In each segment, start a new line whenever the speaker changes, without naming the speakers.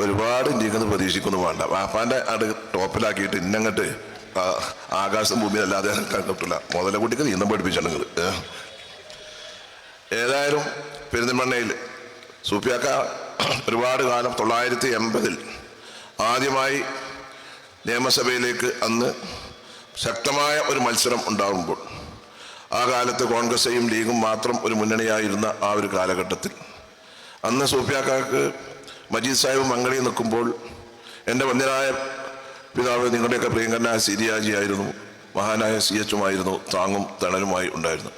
ഒരുപാട് നീങ്ങുന്നത് പ്രതീക്ഷിക്കുന്നു വേണ്ട. വാപ്പാന്റെ അടു ടോപ്പിലാക്കിയിട്ട് ഇന്നങ്ങട്ട് ആകാശം ഭൂമി അല്ലാതെ കിട്ടില്ല മുതല കുട്ടിക്ക് നീന്തം പഠിപ്പിച്ചാണ് ഏതായാലും പെരുന്തൽമണ്ണയിൽ സൂപ്പിയാക്ക ഒരുപാട് കാലം തൊള്ളായിരത്തി എൺപതിൽ ആദ്യമായി നിയമസഭയിലേക്ക് അന്ന് ശക്തമായ ഒരു മത്സരം ഉണ്ടാകുമ്പോൾ ആ കാലത്ത് കോൺഗ്രസ്സെയും ലീഗും മാത്രം ഒരു മുന്നണിയായിരുന്ന ആ ഒരു കാലഘട്ടത്തിൽ. അന്ന് സൂഫിയാക്കാക്ക് മജീദ് സാഹിബ് മംഗളി നിൽക്കുമ്പോൾ എന്റെ വന്യനായ പിതാവ് നിങ്ങളുടെയൊക്കെ പ്രിയങ്കരനായ സിരിയാജി ആയിരുന്നു. മഹാനായ സി എച്ചുമായിരുന്നു താങ്ങും തണലുമായി ഉണ്ടായിരുന്നു.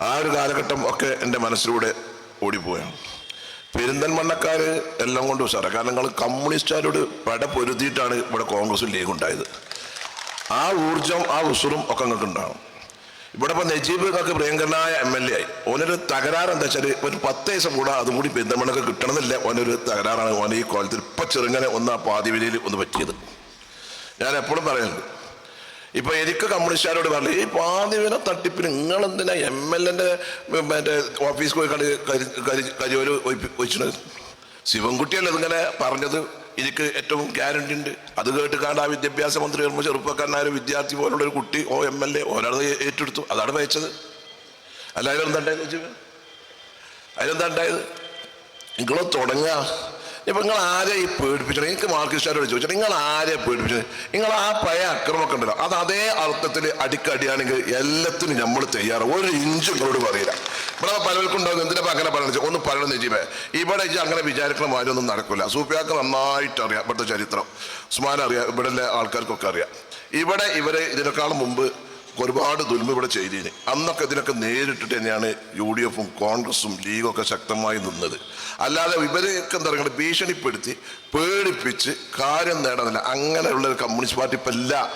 ആ ഒരു കാലഘട്ടം ഒക്കെ എന്റെ മനസ്സിലൂടെ ഓടിപ്പോയാണ്. പെരിന്തൽമണ്ണക്കാര് എല്ലാം കൊണ്ടും ഉഷാറ കാരണം നിങ്ങൾ കമ്മ്യൂണിസ്റ്റുകാരോട് പട പൊരുത്തിയിട്ടാണ് ഇവിടെ കോൺഗ്രസ് ലീഗ് ഉണ്ടായത്. ആ ഊർജം ആ ഉസുറും ഒക്കെ നിങ്ങൾക്ക് ഉണ്ടാവും ഇവിടെ ഇപ്പൊ നജീബ് നിങ്ങൾക്ക് പ്രിയങ്കരനായ എം എൽ എ ആയി. ഓനൊരു തകരാറ് എന്താ വെച്ചാൽ ഒരു പത്ത് ദിവസം കൂടെ അതും കൂടി പെരുന്തമണ്ണൊക്കെ കിട്ടണമെന്നില്ല. ഓനൊരു തകരാറാണ് ഓൻ ഈ കോലത്തിൽ ഇപ്പൊ ചെറുങ്ങനെ ഒന്ന് ആ പാതിവിലയിൽ ഒന്ന് പറ്റിയത്. ഞാൻ എപ്പോഴും പറയുന്നുണ്ട്. ഇപ്പൊ എനിക്ക് കമ്മ്യൂണിസ്റ്റുകാരോട് പറഞ്ഞു ഈ പാതിവില തട്ടിപ്പിന് നിങ്ങൾ എന്തിനാ എം എൽ എന്റെ മറ്റേ ഓഫീസ് പോയി കളി കരി കരിയോര് ഒഴിച്ചത് ശിവൻകുട്ടിയല്ലേ ഇതിങ്ങനെ പറഞ്ഞത്. എനിക്ക് ഏറ്റവും ഗ്യാരണ്ടി ഉണ്ട്. അത് കേട്ട് കണ്ട ആ വിദ്യാഭ്യാസ മന്ത്രി വരുമ്പോൾ ചെറുപ്പക്കാരനായ വിദ്യാർത്ഥി പോലുള്ള ഒരു കുട്ടി ഓ എം എൽ എ ഒരാൾ ഏറ്റെടുത്തു. അതാണ് വായിച്ചത് അല്ല അതിലെന്താ ഉണ്ടായത് അതിലെന്താ ഉണ്ടായത്? നിങ്ങൾ തുടങ്ങുക. ഇപ്പൊ നിങ്ങൾ ആരെ ഈ പേടിപ്പിച്ചത്? എനിക്ക് മാർക്കിസ്റ്റാരോട് ചോദിച്ചത്. നിങ്ങൾ ആരെ പേടിപ്പിച്ചത്? നിങ്ങൾ ആ പഴയ അക്രമമൊക്കെ ഉണ്ടല്ലോ. അത് അതേ അർത്ഥത്തിൽ അടിക്കടിയാണെങ്കിൽ എല്ലാത്തിനും നമ്മൾ തയ്യാറ് ഒരു ഇഞ്ച് നിങ്ങളോട് പറയില്ല. ഇവിടെ പലർക്കും ഉണ്ടാകും എന്തിനാ അങ്ങനെ പറയുന്നത് ഒന്ന് പറയണം നജീബേ ഇവിടെ അങ്ങനെ വിചാരിക്കണ ആരൊന്നും നടക്കില്ല സൂപ്പിയാക്ക് നന്നായിട്ട് അറിയാം ഇവിടുത്തെ ചരിത്രം. ഉസ്മാൻ അറിയാം ഇവിടെ ആൾക്കാർക്കൊക്കെ അറിയാം. ഇവിടെ ഇവരെ ഇതിനേക്കാളും മുമ്പ് ഒരുപാട് ദുൽമ ഇവിടെ ചെയ്തതിന് അന്നൊക്കെ ഇതിനൊക്കെ നേരിട്ടിട്ട് തന്നെയാണ് യു ഡി എഫും കോൺഗ്രസും ലീഗും ഒക്കെ ശക്തമായി നിന്നത്. അല്ലാതെ ഇവരെയൊക്കെ എന്താ പറയുക ഭീഷണിപ്പെടുത്തി പേടിപ്പിച്ച് കാര്യം നേടാനില്ല. അങ്ങനെയുള്ള ഒരു കമ്മ്യൂണിസ്റ്റ് പാർട്ടി ഇപ്പം ഇല്ല.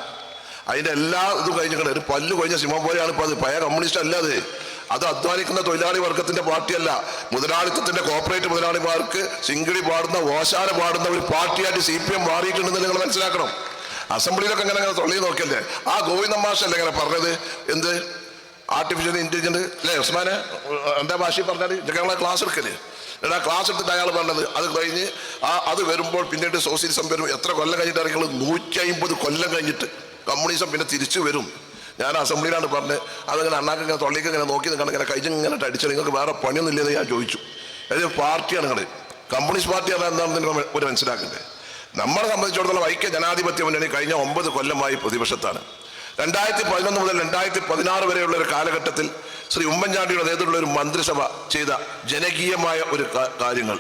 അതിന്റെ എല്ലാ ഇതും കഴിഞ്ഞിട്ട് ഒരു പല്ല് കഴിഞ്ഞ സിംഹം പോലെയാണ് ഇപ്പൊ അത്. പഴയ കമ്മ്യൂണിസ്റ്റ് അല്ല അത്. അത് അധ്വാനിക്കുന്ന തൊഴിലാളി വർഗത്തിന്റെ പാർട്ടിയല്ല. മുതലാളിത്തത്തിന്റെ കോർപ്പറേറ്റ് മുതലാളിമാർക്ക് സിംഗിളി പാടുന്ന ഓശാന പാടുന്ന ഒരു പാർട്ടിയായിട്ട് സി പി എം മാറിയിട്ടുണ്ടെന്ന് നിങ്ങൾ മനസ്സിലാക്കണം. അസംബ്ലിയിലൊക്കെ ഇങ്ങനെ അങ്ങനെ തൊള്ളി നോക്കിയല്ലേ? ആ ഗോവിന്ദ മാഷല്ലേ ഇങ്ങനെ പറഞ്ഞത്? എന്ത്? ആർട്ടിഫിഷ്യൽ ഇന്റലിജന്റ് അല്ലേ ഉസ്മാനെ? എന്താ ഭാഷയിൽ പറഞ്ഞാൽ ഞങ്ങളെ ക്ലാസ് എടുക്കല്ലേ എടാ ക്ലാസ് എടുത്തിട്ട് അയാൾ പറഞ്ഞത് അത് കഴിഞ്ഞ് ആ അത് വരുമ്പോൾ പിന്നീട് സോഷ്യലിസം വരും എത്ര കൊല്ലം കഴിഞ്ഞിട്ട് ഇറങ്ങിയത് നൂറ്റി അമ്പത് കൊല്ലം കഴിഞ്ഞിട്ട് കമ്മ്യൂണിസം പിന്നെ തിരിച്ചു വരും. ഞാൻ അസംബ്ലിയിലാണ് പറഞ്ഞത്. അതങ്ങനെ അണ്ണാക്ക് ഇങ്ങനെ തൊള്ളിക്ക് ഇങ്ങനെ നോക്കി നിൽക്കണം ഇങ്ങനെ കഴിഞ്ഞ് ഇങ്ങനെ അടിച്ചു നിങ്ങൾക്ക് വേറെ പണിയൊന്നും ഇല്ലെന്ന് ഞാൻ ചോദിച്ചു. അതായത് പാർട്ടിയാണ് നിങ്ങൾ കമ്മ്യൂണിസ്റ്റ് എന്താണെന്ന് നിങ്ങൾ ഒരു മനസ്സിലാക്കണ്ടേ? നമ്മളെ സംബന്ധിച്ചിടത്തോളം ഐക്യ ജനാധിപത്യ മുന്നണി കഴിഞ്ഞ ഒമ്പത് കൊല്ലമായി പ്രതിപക്ഷത്താണ്. രണ്ടായിരത്തി പതിനൊന്ന് മുതൽ രണ്ടായിരത്തി പതിനാറ് വരെയുള്ള ഒരു കാലഘട്ടത്തിൽ ശ്രീ ഉമ്മൻചാണ്ടിയുടെ നേതൃത്വത്തിലുള്ള ഒരു മന്ത്രിസഭ ചെയ്ത ജനകീയമായ ഒരു കാര്യങ്ങൾ.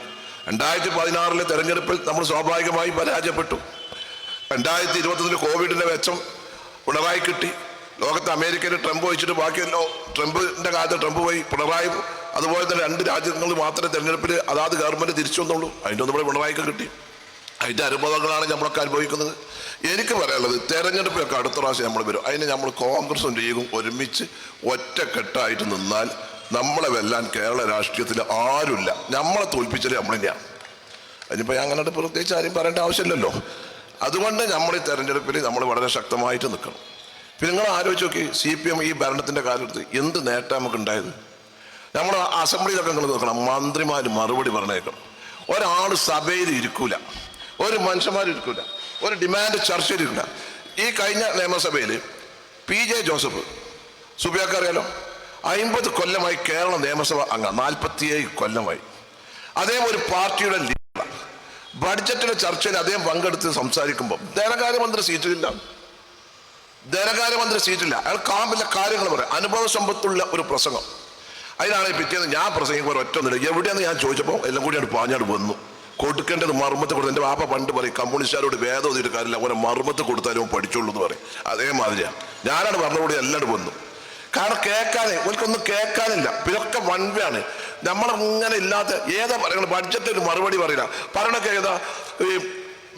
രണ്ടായിരത്തി പതിനാറിലെ തെരഞ്ഞെടുപ്പിൽ നമ്മൾ സ്വാഭാവികമായി പരാജയപ്പെട്ടു. രണ്ടായിരത്തി ഇരുപത്തൊന്നിൽ കോവിഡിന്റെ വെച്ചം പിണറായി കിട്ടി. ലോകത്ത് അമേരിക്കയിൽ ട്രംപ് വഹിച്ചിട്ട് ബാക്കിയല്ലോ ട്രംപിന്റെ കാലത്ത് ട്രംപ് പോയി പിണറായി അതുപോലെ തന്നെ രണ്ട് രാജ്യങ്ങൾ മാത്രമേ തെരഞ്ഞെടുപ്പിൽ അതാത് ഗവൺമെന്റ് തിരിച്ചു വന്നുള്ളൂ. അതിന്റെ ഒന്നും ഇവിടെ പിണറായിക്ക് കിട്ടി. അതിന്റെ അനുഭവങ്ങളാണ് നമ്മളൊക്കെ അനുഭവിക്കുന്നത്. എനിക്ക് പറയാനുള്ളത് തെരഞ്ഞെടുപ്പൊക്കെ അടുത്ത പ്രാവശ്യം നമ്മൾ വരും. അതിന് നമ്മൾ കോൺഗ്രസും ലീഗും ഒരുമിച്ച് ഒറ്റക്കെട്ടായിട്ട് നിന്നാൽ നമ്മളെ വെല്ലാൻ കേരള രാഷ്ട്രീയത്തിൽ ആരുമില്ല. നമ്മളെ തോൽപ്പിച്ചത് നമ്മൾ തന്നെയാണ്. അതിനിപ്പോൾ ഞാൻ അങ്ങനെ പ്രത്യേകിച്ച് ആരും പറയേണ്ട ആവശ്യമില്ലല്ലോ. അതുകൊണ്ട് നമ്മൾ ഈ തെരഞ്ഞെടുപ്പിൽ നമ്മൾ വളരെ ശക്തമായിട്ട് നിൽക്കണം. പിന്നെ നിങ്ങൾ ആലോചിച്ച് നോക്കി സി പി എം ഈ ഭരണത്തിന്റെ കാലത്ത് എന്ത് നേട്ടം നമുക്ക് ഉണ്ടായത്? നമ്മൾ അസംബ്ലിയിലൊക്കെ നിങ്ങൾ നോക്കണം മന്ത്രിമാർ മറുപടി പറഞ്ഞേക്കണം. ഒരാൾ സഭയിൽ ഇരിക്കൂല. ഒരു മനുഷ്യന്മാർ ഇരിക്കൂല ഒരു ഡിമാൻഡ് ചർച്ച ഇരിക്കില്ല ഈ കഴിഞ്ഞ നിയമസഭയിൽ പി ജെ ജോസഫ് സുബിയാക്ക് അറിയാലോ അമ്പത് കൊല്ലമായി കേരള നിയമസഭ അംഗം നാൽപ്പത്തിയേഴ് കൊല്ലമായി. അദ്ദേഹം ഒരു പാർട്ടിയുടെ ലീഡർ ബഡ്ജറ്റിലെ ചർച്ചയിൽ അദ്ദേഹം പങ്കെടുത്ത് സംസാരിക്കുമ്പോൾ ധനകാര്യമന്ത്രി സീറ്റിലില്ല. ധനകാര്യമന്ത്രി സീറ്റില്ല അയാൾ കാമ്പിലെ കാര്യങ്ങൾ പറയാം. അനുഭവ സമ്പത്തുള്ള ഒരു പ്രസംഗം. അതിനാണ് പിറ്റേന്ന് ഞാൻ പ്രസംഗിക്കുമ്പോൾ ഒറ്റ നില എവിടെയെന്ന് ഞാൻ ചോദിച്ചപ്പോൾ എല്ലാം കൂടി അവിടെ പാഞ്ഞാട് വന്നു. കൊടുക്കേണ്ടത് മർമ്മത്ത് കൊടുത്തു എന്റെ വാപ്പ പണ്ട് പറയും കമ്മ്യൂണിസ്റ്റുകാരോട് വേദം ഒതിട്ട് കാര്യമില്ല അവനെ മർമ്മത്ത് കൊടുത്താലും പഠിച്ചുള്ളൂ പഠിച്ചോളൂ എന്ന് പറയും. അതേമാതിരിയാണ് ഞാനാണ് പറഞ്ഞുകൂടി എല്ലാവരും വന്നു. കാരണം കേൾക്കാനേ ഓൽക്കൊന്നും കേൾക്കാനില്ല. ഇതൊക്കെ വൺവയാണ് നമ്മളിങ്ങനെ ഇല്ലാത്ത ഏതാ പറയുന്നത്? ബഡ്ജറ്റ് ഒരു മറുപടി പറയില്ല. പറയണൊക്കെ ഏതാ? ഈ